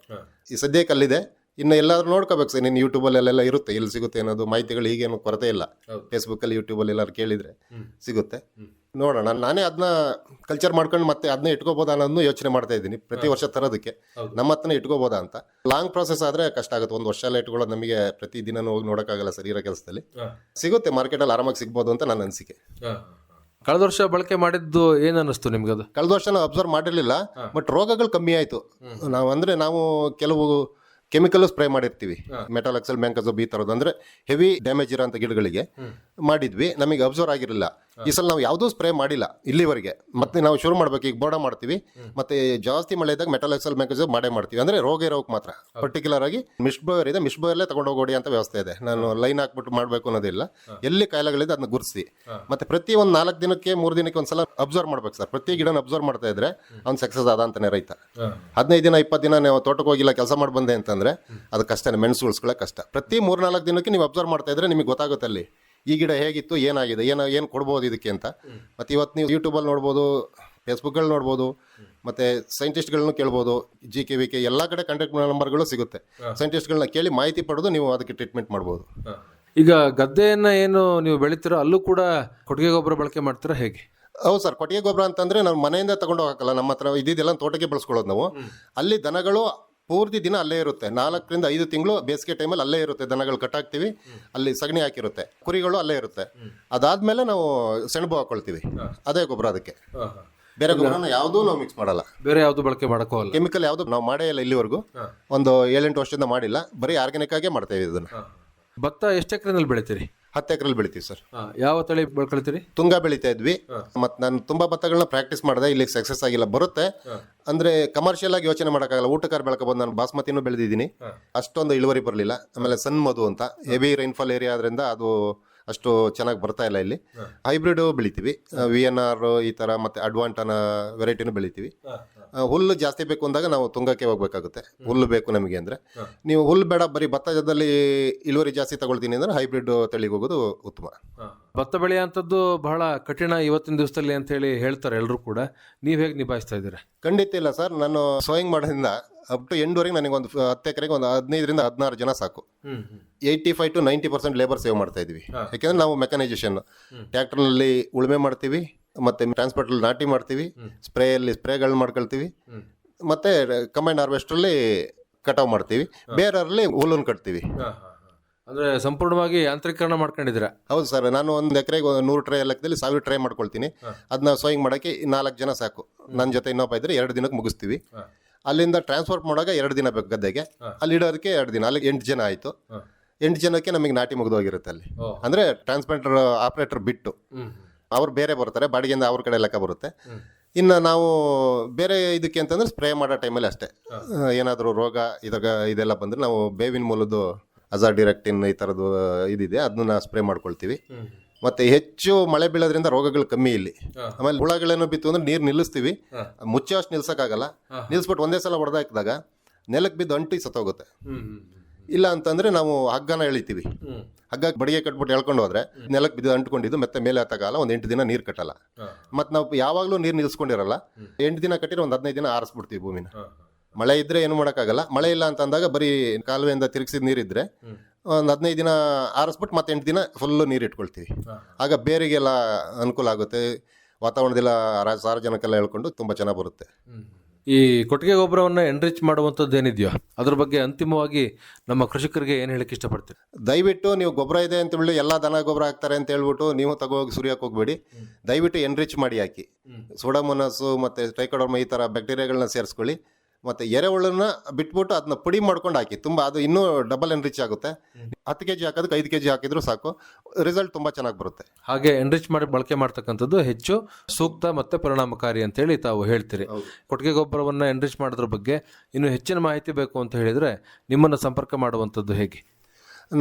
ಈ ಸದ್ಯಕ್ಕೆ ಅಲ್ಲಿದೆ. ಇನ್ನು ಎಲ್ಲಾದ್ರೂ ನೋಡ್ಕೋಬೇಕು ಸರ್. ನೀನು ಯೂಟ್ಯೂಬಲ್ಲೆಲ್ಲ ಇರುತ್ತೆ. ಇಲ್ಲಿ ಸಿಗುತ್ತೆ ಅನ್ನೋದು ಮಾಹಿತಿಗಳು ಈಗೇನು ಕೊರತೆ ಇಲ್ಲ. ಫೇಸ್ಬುಕ್ಕಲ್ಲಿ ಯೂಟ್ಯೂಬಲ್ಲಿ ಎಲ್ಲರೂ ಕೇಳಿದರೆ ಸಿಗುತ್ತೆ. ನೋಡೋಣ. ನಾನೇ ಅದನ್ನ ಕಲ್ಚರ್ ಮಾಡ್ಕೊಂಡು ಮತ್ತೆ ಅದನ್ನ ಇಟ್ಕೋಬೋದಾ ಅನ್ನೋದನ್ನು ಯೋಚನೆ ಮಾಡ್ತಾ ಇದ್ದೀನಿ ಪ್ರತಿ ವರ್ಷ ತರೋದಕ್ಕೆ. ನಮ್ಮ ಹತ್ರನೇ ಇಟ್ಕೋಬೋದಾ ಅಂತ. ಲಾಂಗ್ ಪ್ರೋಸೆಸ್ ಆದರೆ ಕಷ್ಟ ಆಗುತ್ತೆ. ಒಂದು ವರ್ಷ ಎಲ್ಲ ಇಟ್ಕೊಳ್ಳೋದು ನಮಗೆ ಪ್ರತಿ ದಿನ ಹೋಗಿ ನೋಡೋಕ್ಕಾಗಲ್ಲ ಸರ್ ಇರೋ ಕೆಲಸದಲ್ಲಿ. ಸಿಗುತ್ತೆ ಮಾರ್ಕೆಟಲ್ಲಿ ಆರಾಮಾಗಿ ಸಿಗ್ಬೋದು ಅಂತ ನನ್ನ ಅನಿಸಿಕೆ. ಕಳೆದ ವರ್ಷ ಬಳಕೆ ಮಾಡಿದ್ದು ಏನ್ ಅನ್ನಿಸ್ತು ನಿಮ್ಗೆ ಅದು? ಕಳೆದ ವರ್ಷ ನಾವು ಅಬ್ಸರ್ವ್ ಮಾಡಿರಲಿಲ್ಲ. ಬಟ್ ರೋಗಗಳು ಕಮ್ಮಿ ಆಯಿತು. ನಾವು ಅಂದರೆ ನಾವು ಕೆಲವು ಕೆಮಿಕಲ್ ಸ್ಪ್ರೇ ಮಾಡಿರ್ತೀವಿ. ಮೆಟಾಲಕ್ಸಲ್ ಎಕ್ಸಲ್ ಮ್ಯಾಂಕಸೋಬ್ ಈ ಥರದ್ದು ಅಂದರೆ ಹೆವಿ ಡ್ಯಾಮೇಜ್ ಇರೋಂಥ ಗಿಡಗಳಿಗೆ ಮಾಡಿದ್ವಿ. ನಮಗೆ ಅಬ್ಸರ್ವ್ ಆಗಿರಲಿಲ್ಲ. ಈ ಸಲ ನಾವು ಯಾವುದೂ ಸ್ಪ್ರೇ ಮಾಡಿಲ್ಲ ಇಲ್ಲಿವರೆಗೆ. ಮತ್ತೆ ನಾವು ಶುರು ಮಾಡ್ಬೇಕು ಈಗ ಬೋರ್ಡ ಮಾಡ್ತೀವಿ. ಮತ್ತೆ ಜಾಸ್ತಿ ಮಳೆ ಇದ್ದಾಗ ಮೆಟಲ್ ಎಕ್ಸಲ್ ಮ್ಯಾಕೇಜ್ ಮಾಡೇ ಮಾಡ್ತೀವಿ. ಅಂದ್ರೆ ರೋಗ ಇರೋಕೆ ಮಾತ್ರ. ಪರ್ಟಿಕ್ಯುಲರ್ ಆಗಿ ಮಿಸ್ಟ್ ಬೋಯರ್ ಇದೆ ಮಿಸ್ಟ್ ಬೋಯರ್ಲೇ ತಗೊಂಡು ಹೋಗೋಡಿ ಅಂತ ವ್ಯವಸ್ಥೆ ಇದೆ. ನಾನು ಲೈನ್ ಹಾಕ್ಬಿಟ್ಟು ಮಾಡಬೇಕು ಅನ್ನೋದಿಲ್ಲ. ಎಲ್ಲಿ ಕಾಯಿಲೆಗಳಿದೆ ಅದನ್ನ ಗುರ್ಸಿ. ಮತ್ತೆ ಪ್ರತಿ ಒಂದು ನಾಲ್ಕು ದಿನಕ್ಕೆ ಮೂರು ದಿನಕ್ಕೆ ಒಂದ್ಸಲ ಅಬ್ಸರ್ವ್ ಮಾಡ್ಬೇಕು ಸರ್. ಪ್ರತಿ ಗಿಡನ ಅಬ್ಸರ್ವ್ ಮಾಡ್ತಾ ಇದ್ರೆ ಅವ್ನು ಸಕ್ಸಸ್ ಆದ ಅಂತಾನೆ ರೈತ. ಹದಿನೈದು ದಿನ ಇಪ್ಪತ್ತು ದಿನ ನೀವು ತೋಟಕ್ಕೆ ಹೋಗಿಲ್ಲ ಕೆಲಸ ಮಾಡಿ ಬಂದೆ ಅಂತಂದ್ರೆ ಅದು ಕಷ್ಟನೇ ಮೆಣಸು ಉಳಿಸ್ಕೊಳ್ಳೋಕೆ ಕಷ್ಟ. ಪ್ರತಿ ಮೂರು ನಾಲ್ಕು ದಿನಕ್ಕೆ ನೀವು ಅಬ್ಸರ್ವ್ ಮಾಡ್ತಾ ಇದ್ರೆ ನಿಮಗೆ ಗೊತ್ತಾಗುತ್ತೆ ಅಲ್ಲಿ. ಈ ಗಿಡ ಹೇಗಿತ್ತು ಏನಾಗಿದೆ ಏನು ಏನು ಕೊಡ್ಬೋದು ಇದಕ್ಕೆ ಅಂತ. ಮತ್ತು ಇವತ್ತು ನೀವು ಯೂಟ್ಯೂಬಲ್ಲಿ ನೋಡ್ಬೋದು ಫೇಸ್ಬುಕ್ಗಳು ನೋಡ್ಬೋದು ಮತ್ತು ಸೈಂಟಿಸ್ಟ್ಗಳನ್ನೂ ಕೇಳ್ಬೋದು ಜಿ ಕೆ ವಿ ಕೆ ಎಲ್ಲ ಕಡೆ ಕಾಂಟ್ಯಾಕ್ಟ್ ನಂಬರ್ಗಳು ಸಿಗುತ್ತೆ. ಸೈಂಟಿಸ್ಟ್ಗಳನ್ನ ಕೇಳಿ ಮಾಹಿತಿ ಪಡೆದು ನೀವು ಅದಕ್ಕೆ ಟ್ರೀಟ್ಮೆಂಟ್ ಮಾಡ್ಬೋದು. ಈಗ ಗದ್ದೆಯನ್ನು ಏನು ನೀವು ಬೆಳಿತೀರೋ ಅಲ್ಲೂ ಕೂಡ ಕೊಟ್ಟಿಗೆ ಗೊಬ್ಬರ ಬಳಕೆ ಮಾಡ್ತೀರಾ ಹೇಗೆ? ಹೌದು ಸರ್ ಕೊಟ್ಟಿಗೆ ಗೊಬ್ಬರ ಅಂತಂದ್ರೆ ನಾವು ಮನೆಯಿಂದ ತಗೊಂಡು ಹೋಗಕ್ಕಲ್ಲ ನಮ್ಮ ಹತ್ರ ಇದ್ದಿದ್ದೆಲ್ಲ ತೋಟಕ್ಕೆ ಬಳಸ್ಕೊಳ್ಳೋದು ನಾವು. ಅಲ್ಲಿ ದನಗಳು ಪೂರ್ತಿ ದಿನ ಅಲ್ಲೇ ಇರುತ್ತೆ. ನಾಲ್ಕರಿಂದ ಐದು ತಿಂಗಳು ಬೇಸಿಗೆ ಟೈಮಲ್ಲಿ ಅಲ್ಲೇ ಇರುತ್ತೆ. ದನಗಳು ಕಟ್ಟಾಕ್ತೀವಿ ಅಲ್ಲಿ ಸಗಣಿ ಹಾಕಿರುತ್ತೆ. ಕುರಿಗಳು ಅಲ್ಲೇ ಇರುತ್ತೆ. ಅದಾದ್ಮೇಲೆ ನಾವು ಸೆಣಬು ಹಾಕೊಳ್ತೀವಿ. ಅದೇ ಗೊಬ್ಬರ ಅದಕ್ಕೆ. ಬೇರೆ ಗೊಬ್ಬರನ ಯಾವುದೂ ನಾವು ಮಿಕ್ಸ್ ಮಾಡಲ್ಲ. ಬೇರೆ ಯಾವುದು ಬಳಕೆ ಮಾಡಕ್ಕೋಲ್ಲ ಕೆಮಿಕಲ್ ಯಾವುದು ನಾವು ಮಾಡೇ ಇಲ್ಲ ಇಲ್ಲಿವರೆಗೂ. ಒಂದು ಏಳೆಂಟು ವರ್ಷದಿಂದ ಮಾಡಿಲ್ಲ. ಬರೀ ಆರ್ಗ್ಯಾನಿಕ್ ಆಗೇ ಮಾಡ್ತೇವೆ ಇದನ್ನ. ಭತ್ತ ಎಷ್ಟು ಎಕರೆನಲ್ಲಿ ಬೆಳಿತೀರಿ? ಹತ್ತು ಎಕರೆಲ್ಲಿ ಬೆಳಿತೀವಿ ಸರ್. ಯಾವ ತಳಿ ಬೆಳ್ಕೊಳ್ತೀರಿ? ತುಂಗ ಬೆಳಿತಾ ಇದ್ವಿ. ಮತ್ತೆ ನಾನು ತುಂಬಾ ಭತ್ತಗಳನ್ನ ಪ್ರಾಕ್ಟೀಸ್ ಮಾಡಿದೆ ಇಲ್ಲಿ ಸಕ್ಸಸ್ ಆಗಿಲ್ಲ ಬರುತ್ತೆ. ಅಂದ್ರೆ ಕಮರ್ಷಿಯಲ್ ಆಗಿ ಯೋಚನೆ ಮಾಡೋಕ್ಕಾಗಲ್ಲ ಊಟಕಾರ ಬೆಳ್ಕೊಬೋದು ನಾನು ಬಾಸ್ಮತಿನೂ ಬೆಳೆದಿದ್ದೀನಿ. ಅಷ್ಟೊಂದು ಇಳುವರಿ ಬರಲಿಲ್ಲ. ಆಮೇಲೆ ಸನ್ ಮಧು ಅಂತ ಹೆವಿ ರೈನ್ಫಾಲ್ ಏರಿಯಾ ಆದ್ರಿಂದ ಅದು ಅಷ್ಟು ಚೆನ್ನಾಗಿ ಬರ್ತಾ ಇಲ್ಲ ಇಲ್ಲಿ. ಹೈಬ್ರಿಡ್ ಬೆಳಿತೀವಿ. ವಿ ಎನ್ ಆರ್ ಈ ತರ ಮತ್ತೆ ಅಡ್ವಾಂಟನ ವೆರೈಟಿನೂ ಬೆಳಿತೀವಿ. ಹುಲ್ಲು ಜಾಸ್ತಿ ಬೇಕು ಅಂದಾಗ ನಾವು ತುಂಗಕ್ಕೆ ಹೋಗ್ಬೇಕಾಗುತ್ತೆ. ಹುಲ್ಲು ಬೇಕು ನಮಗೆ ಅಂದ್ರೆ. ನೀವು ಹುಲ್ಲು ಬೇಡ ಬರೀ ಭತ್ತದಲ್ಲಿ ಇಳುವರಿ ಜಾಸ್ತಿ ತಗೊಳ್ತೀನಿ ಅಂದ್ರೆ ಹೈಬ್ರಿಡ್ ತಳಿಗೆ ಹೋಗೋದು ಉತ್ತಮ. ಭತ್ತ ಬೆಳೆಯುವಂಥದ್ದು ಬಹಳ ಕಠಿಣ ಇವತ್ತಿನ ದಿವಸದಲ್ಲಿ ಅಂತ ಹೇಳಿ ಹೇಳ್ತಾರೆ ಎಲ್ಲರೂ ಕೂಡ. ನೀವು ಹೇಗೆ ನಿಭಾಯಿಸ್ತಾ ಇದ್ದೀರಾ? ಖಂಡಿತ ಇಲ್ಲ ಸರ್. ನಾನು ಸೋಯಿಂಗ್ ಮಾಡೋದ್ರಿಂದ ಅಪ್ ಟು ಎಂಡ್ವರೆಗೆ ನನಗೆ ಒಂದು ಹತ್ತು ಎಕರೆಗೆ ಒಂದು ಹದಿನೈದರಿಂದ ಹದಿನಾರು ಜನ ಸಾಕು. Eighty five to ninety percent labour save ಮಾಡ್ತಾ ಇದ್ವಿ ಯಾಕೆಂದ್ರೆ ನಾವು ಮೆಕನೈಸೇಷನ್ ಟ್ರ್ಯಾಕ್ಟರ್ನಲ್ಲಿ ಉಳುಮೆ ಮಾಡ್ತೀವಿ ಮತ್ತೆ ಟ್ರಾನ್ಸ್ಪೋರ್ಟಲ್ಲಿ ನಾಟಿ ಮಾಡ್ತೀವಿ ಸ್ಪ್ರೇಯಲ್ಲಿ ಸ್ಪ್ರೇಗಳನ್ನ ಮಾಡ್ಕೊಳ್ತೀವಿ ಮತ್ತೆ ಕಂಬೈನ್ ಹಾರ್ವೆಸ್ಟ್ರಲ್ಲಿ ಕಟಾವ್ ಮಾಡ್ತೀವಿ. ಬೇರೆಯವರಲ್ಲಿ ಹುಲ್ಲನ್ನು ಕಟ್ತೀವಿ. ಅಂದ್ರೆ ಸಂಪೂರ್ಣವಾಗಿ ಯಾಂತ್ರೀಕರಣ ಮಾಡ್ಕೊಂಡಿದ್ದೀರಾ? ಹೌದು ಸರ್ ನಾನು ಒಂದು ಎಕರೆಗೆ ನೂರು ಟ್ರೈ ಲೆಕ್ಕದಲ್ಲಿ ಸಾವಿರ ಟ್ರೈ ಮಾಡ್ಕೊಳ್ತೀನಿ. ಅದನ್ನ ಸೋಯಿಂಗ್ ಮಾಡೋಕೆ ನಾಲ್ಕು ಜನ ಸಾಕು. ನನ್ನ ಜೊತೆ ಇನ್ನೊಬ್ಬ ಇದ್ರೆ ಎರಡು ದಿನಕ್ಕೆ ಮುಗಿಸ್ತೀವಿ. ಅಲ್ಲಿಂದ ಟ್ರಾನ್ಸ್ಪೋರ್ಟ್ ಮಾಡುವಾಗ ಎರಡು ದಿನ ಬೇಕು ಗದ್ದೆಗೆ. ಅಲ್ಲಿ ಇಡೋದಕ್ಕೆ ಎರಡು ದಿನ ಅಲ್ಲಿ ಎಂಟು ಜನ ಆಯಿತು. ಎಂಟು ಜನಕ್ಕೆ ನಮಗೆ ನಾಟಿ ಮುಗಿದೋಗಿರುತ್ತೆ ಅಲ್ಲಿ. ಅಂದರೆ ಟ್ರಾನ್ಸ್ಪ್ಲಾಂಟರ್ ಆಪ್ರೇಟರ್ ಬಿಟ್ಟು. ಅವ್ರು ಬೇರೆ ಬರ್ತಾರೆ ಬಾಡಿಗೆಯಿಂದ ಅವ್ರ ಕಡೆ ಲೆಕ್ಕ ಬರುತ್ತೆ. ಇನ್ನು ನಾವು ಬೇರೆ ಇದಕ್ಕೆ ಅಂತಂದ್ರೆ ಸ್ಪ್ರೇ ಮಾಡೋ ಟೈಮಲ್ಲಿ ಅಷ್ಟೇ. ಏನಾದರೂ ರೋಗ ಇದಾಗ ಇದೆಲ್ಲ ಬಂದರೆ ನಾವು ಬೇವಿನ ಮೂಲದ್ದು ಅಜಾಡಿರೆಕ್ಟಿನ್ ಈ ಥರದ್ದು ಇದಿದೆ ಅದನ್ನ ಸ್ಪ್ರೇ ಮಾಡ್ಕೊಳ್ತೀವಿ. ಮತ್ತೆ ಹೆಚ್ಚು ಮಳೆ ಬೀಳೋದ್ರಿಂದ ರೋಗಗಳು ಕಮ್ಮಿ ಇಲ್ಲಿ. ಆಮೇಲೆ ಹುಳಗಳೇನು ಬಿತ್ತು ಅಂದ್ರೆ ನೀರು ನಿಲ್ಲಿಸ್ತೀವಿ. ಮುಚ್ಚೋ ಅಷ್ಟು ನಿಲ್ಸಕ್ಕಾಗಲ್ಲ. ನಿಲ್ಲಿಸ್ಬಿಟ್ಟು ಒಂದೇ ಸಲ ಹೊಡೆದಾಕಿದಾಗ ನೆಲಕ್ಕೆ ಬಿದ್ದು ಅಂಟಿ ಸತ್ತೋಗುತ್ತೆ. ಇಲ್ಲ ಅಂತಂದ್ರೆ ನಾವು ಹಗ್ಗನ ಎಳಿತೀವಿ. ಹಗ್ಗ ಬಡಿಗೆ ಕಟ್ಬಿಟ್ಟು ಎಳ್ಕೊಂಡು ಹೋದ್ರೆ ನೆಲಕ್ಕೆ ಬಿದ್ದು ಅಂಟ್ಕೊಂಡಿದ್ದು ಮತ್ತೆ ಮೇಲೆ ಹತ್ತಕ್ಕಾಗಲ್ಲ ಒಂದು ಎಂಟು ದಿನ ನೀರು ಕಟ್ಟಲ್ಲ. ಮತ್ತೆ ನಾವು ಯಾವಾಗಲೂ ನೀರು ನಿಲ್ಸ್ಕೊಂಡಿರಲ್ಲ ಎಂಟು ದಿನ ಕಟ್ಟಿದ್ರೆ ಒಂದು ಹದಿನೈದು ದಿನ ಆರಿಸ್ಬಿಡ್ತೀವಿ ಭೂಮಿನ. ಮಳೆ ಇದ್ರೆ ಏನು ಮಾಡೋಕ್ಕಾಗಲ್ಲ. ಮಳೆ ಇಲ್ಲ ಅಂತ ಅಂದಾಗ ಬರೀ ಕಾಲುವೆಯಿಂದ ತಿರುಗಿಸಿದ ನೀರಿದ್ರೆ ಒಂದು ಹದಿನೈದು ದಿನ ಆರಿಸ್ಬಿಟ್ಟು ಮತ್ತೆ ಎಂಟು ದಿನ ಫುಲ್ಲು ನೀರು ಇಟ್ಕೊಳ್ತೀವಿ. ಆಗ ಬೇರೆಗೆಲ್ಲ ಅನುಕೂಲ ಆಗುತ್ತೆ. ವಾತಾವರಣದೆಲ್ಲ ರಾ- ಸಾರಜನಕೆಲ್ಲ ಹೇಳ್ಕೊಂಡು ತುಂಬ ಚೆನ್ನಾಗಿ ಬರುತ್ತೆ. ಈ ಕೊಟ್ಟಿಗೆ ಗೊಬ್ಬರವನ್ನು ಎನ್ರಿಚ್ ಮಾಡುವಂಥದ್ದು ಏನಿದೆಯೋ ಅದ್ರ ಬಗ್ಗೆ ಅಂತಿಮವಾಗಿ ನಮ್ಮ ಕೃಷಿಕರಿಗೆ ಏನು ಹೇಳಕ್ಕೆ ಇಷ್ಟಪಡ್ತೀರಿ? ದಯವಿಟ್ಟು ನೀವು ಗೊಬ್ಬರ ಇದೆ ಅಂತ ಹೇಳಿ ಎಲ್ಲ ದನ ಗೊಬ್ಬರ ಹಾಕ್ತಾರೆ ಅಂತ ಹೇಳ್ಬಿಟ್ಟು ನೀವು ತಗೋಗಿ ಸುರಿಯಕ್ಕೆ ಹೋಗ್ಬೇಡಿ. ದಯವಿಟ್ಟು ಎನ್ರಿಚ್ ಮಾಡಿ ಹಾಕಿ. ಸೋಡಮೋನಸ್ಸು ಮತ್ತು ಟ್ರೈಕೋಡರ್ಮ ಈ ಥರ ಬ್ಯಾಕ್ಟೀರಿಯಾಗಳನ್ನ ಸೇರಿಸ್ಕೊಳ್ಳಿ. ಮತ್ತು ಎರೆಹುಳನ್ನ ಬಿಟ್ಬಿಟ್ಟು ಅದನ್ನ ಪುಡಿ ಮಾಡ್ಕೊಂಡು ಹಾಕಿ. ತುಂಬ ಅದು ಇನ್ನೂ ಡಬಲ್ ಎನ್ರಿಚ್ ಆಗುತ್ತೆ. ಹತ್ತು ಕೆ ಜಿ ಹಾಕೋದಕ್ಕೆ ಐದು ಕೆ ಜಿ ಹಾಕಿದ್ರು ಸಾಕು. ರಿಸಲ್ಟ್ ತುಂಬ ಚೆನ್ನಾಗಿ ಬರುತ್ತೆ. ಹಾಗೆ ಎನ್ರಿಚ್ ಮಾಡಿ ಬಳಕೆ ಮಾಡ್ತಕ್ಕಂಥದ್ದು ಹೆಚ್ಚು ಸೂಕ್ತ ಮತ್ತು ಪರಿಣಾಮಕಾರಿ ಅಂತೇಳಿ ತಾವು ಹೇಳ್ತೀರಿ. ಕೊಟ್ಟಿಗೆ ಗೊಬ್ಬರವನ್ನು ಎನ್ರಿಚ್ ಮಾಡೋದ್ರ ಬಗ್ಗೆ ಇನ್ನು ಹೆಚ್ಚಿನ ಮಾಹಿತಿ ಬೇಕು ಅಂತ ಹೇಳಿದ್ರೆ ನಿಮ್ಮನ್ನು ಸಂಪರ್ಕ ಮಾಡುವಂಥದ್ದು ಹೇಗೆ?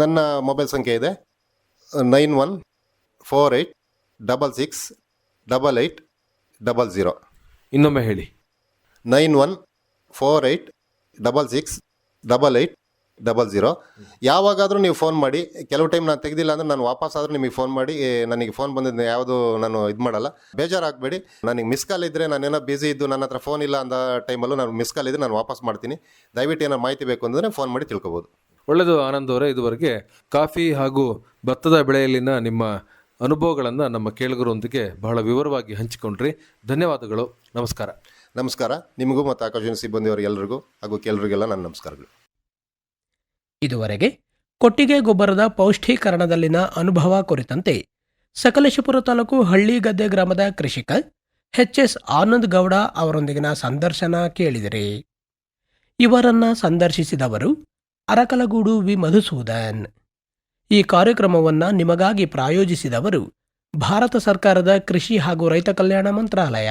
ನನ್ನ ಮೊಬೈಲ್ ಸಂಖ್ಯೆ ಇದೆ. Nine one four eight double six double eight double zero ಇನ್ನೊಮ್ಮೆ ಹೇಳಿ. Nine one four eight double six double eight double zero ಯಾವಾಗಾದರೂ ನೀವು ಫೋನ್ ಮಾಡಿ, ಕೆಲವು ಟೈಮ್ ನಾನು ತೆಗೆದಿಲ್ಲ ಅಂದರೆ ನಾನು ವಾಪಸ್ ಆದರೂ ನಿಮಗೆ ಫೋನ್ ಮಾಡಿ ನನಗೆ ಫೋನ್ ಬಂದಿದ್ದ ಯಾವುದು ನಾನು ಇದು ಮಾಡಲ್ಲ. ಬೇಜಾರಾಗಬೇಡಿ. ನನಗೆ ಮಿಸ್ ಕಾಲ್ ಇದ್ದರೆ ನಾನೇನೋ ಬ್ಯುಸಿ ಇದ್ದು ನನ್ನ ಹತ್ರ ಫೋನ್ ಇಲ್ಲ ಅಂದ ಟೈಮಲ್ಲೂ ನಾನು ಮಿಸ್ ಕಾಲ್ ಇದ್ದರೆ ನಾನು ವಾಪಸ್ ಮಾಡ್ತೀನಿ. ದಯವಿಟ್ಟು ಏನೋ ಮಾಹಿತಿ ಬೇಕು ಅಂದರೆ ಫೋನ್ ಮಾಡಿ ತಿಳ್ಕೊಬೋದು. ಒಳ್ಳೆಯದು ಆನಂದ್ ಅವರೇ, ಇದುವರೆಗೆ ಕಾಫಿ ಹಾಗೂ ಭತ್ತದ ಬೆಳೆಯಲ್ಲಿನ ನಿಮ್ಮ ಅನುಭವಗಳನ್ನು ನಮ್ಮ ಕೇಳುಗರೊಂದಿಗೆ ಬಹಳ ವಿವರವಾಗಿ ಹಂಚಿಕೊಂಡ್ರಿ. ಧನ್ಯವಾದಗಳು. ನಮಸ್ಕಾರ. ನಮಸ್ಕಾರ. ನಿಮಗೂ ಮತ್ತು ಆಕಾಶವಾಣಿ ಸಿಬ್ಬಂದಿಯವರಿಗೆಲ್ಲರಿಗೂ ಹಾಗೂ ಕೆಲರಿಗೆಲ್ಲ ನನ್ನ ನಮಸ್ಕಾರಗಳು. ಇದುವರೆಗೆ ಕೊಟ್ಟಿಗೆ ಗೊಬ್ಬರದ ಪೌಷ್ಠೀಕರಣದಲ್ಲಿನ ಅನುಭವ ಕುರಿತಂತೆ ಸಕಲೇಶಪುರ ತಾಲೂಕು ಹಳ್ಳಿಗದ್ದೆ ಗ್ರಾಮದ ಕೃಷಿಕ ಎಚ್ ಎಸ್ ಆನಂದ್ ಗೌಡ ಅವರೊಂದಿಗಿನ ಸಂದರ್ಶನ ಕೇಳಿದರೆ. ಇವರನ್ನ ಸಂದರ್ಶಿಸಿದವರು ಅರಕಲಗೂಡು ವಿ. ಮಧುಸೂದನ್. ಈ ಕಾರ್ಯಕ್ರಮವನ್ನ ನಿಮಗಾಗಿ ಪ್ರಾಯೋಜಿಸಿದವರು ಭಾರತ ಸರ್ಕಾರದ ಕೃಷಿ ಹಾಗೂ ರೈತ ಕಲ್ಯಾಣ ಮಂತ್ರಾಲಯ.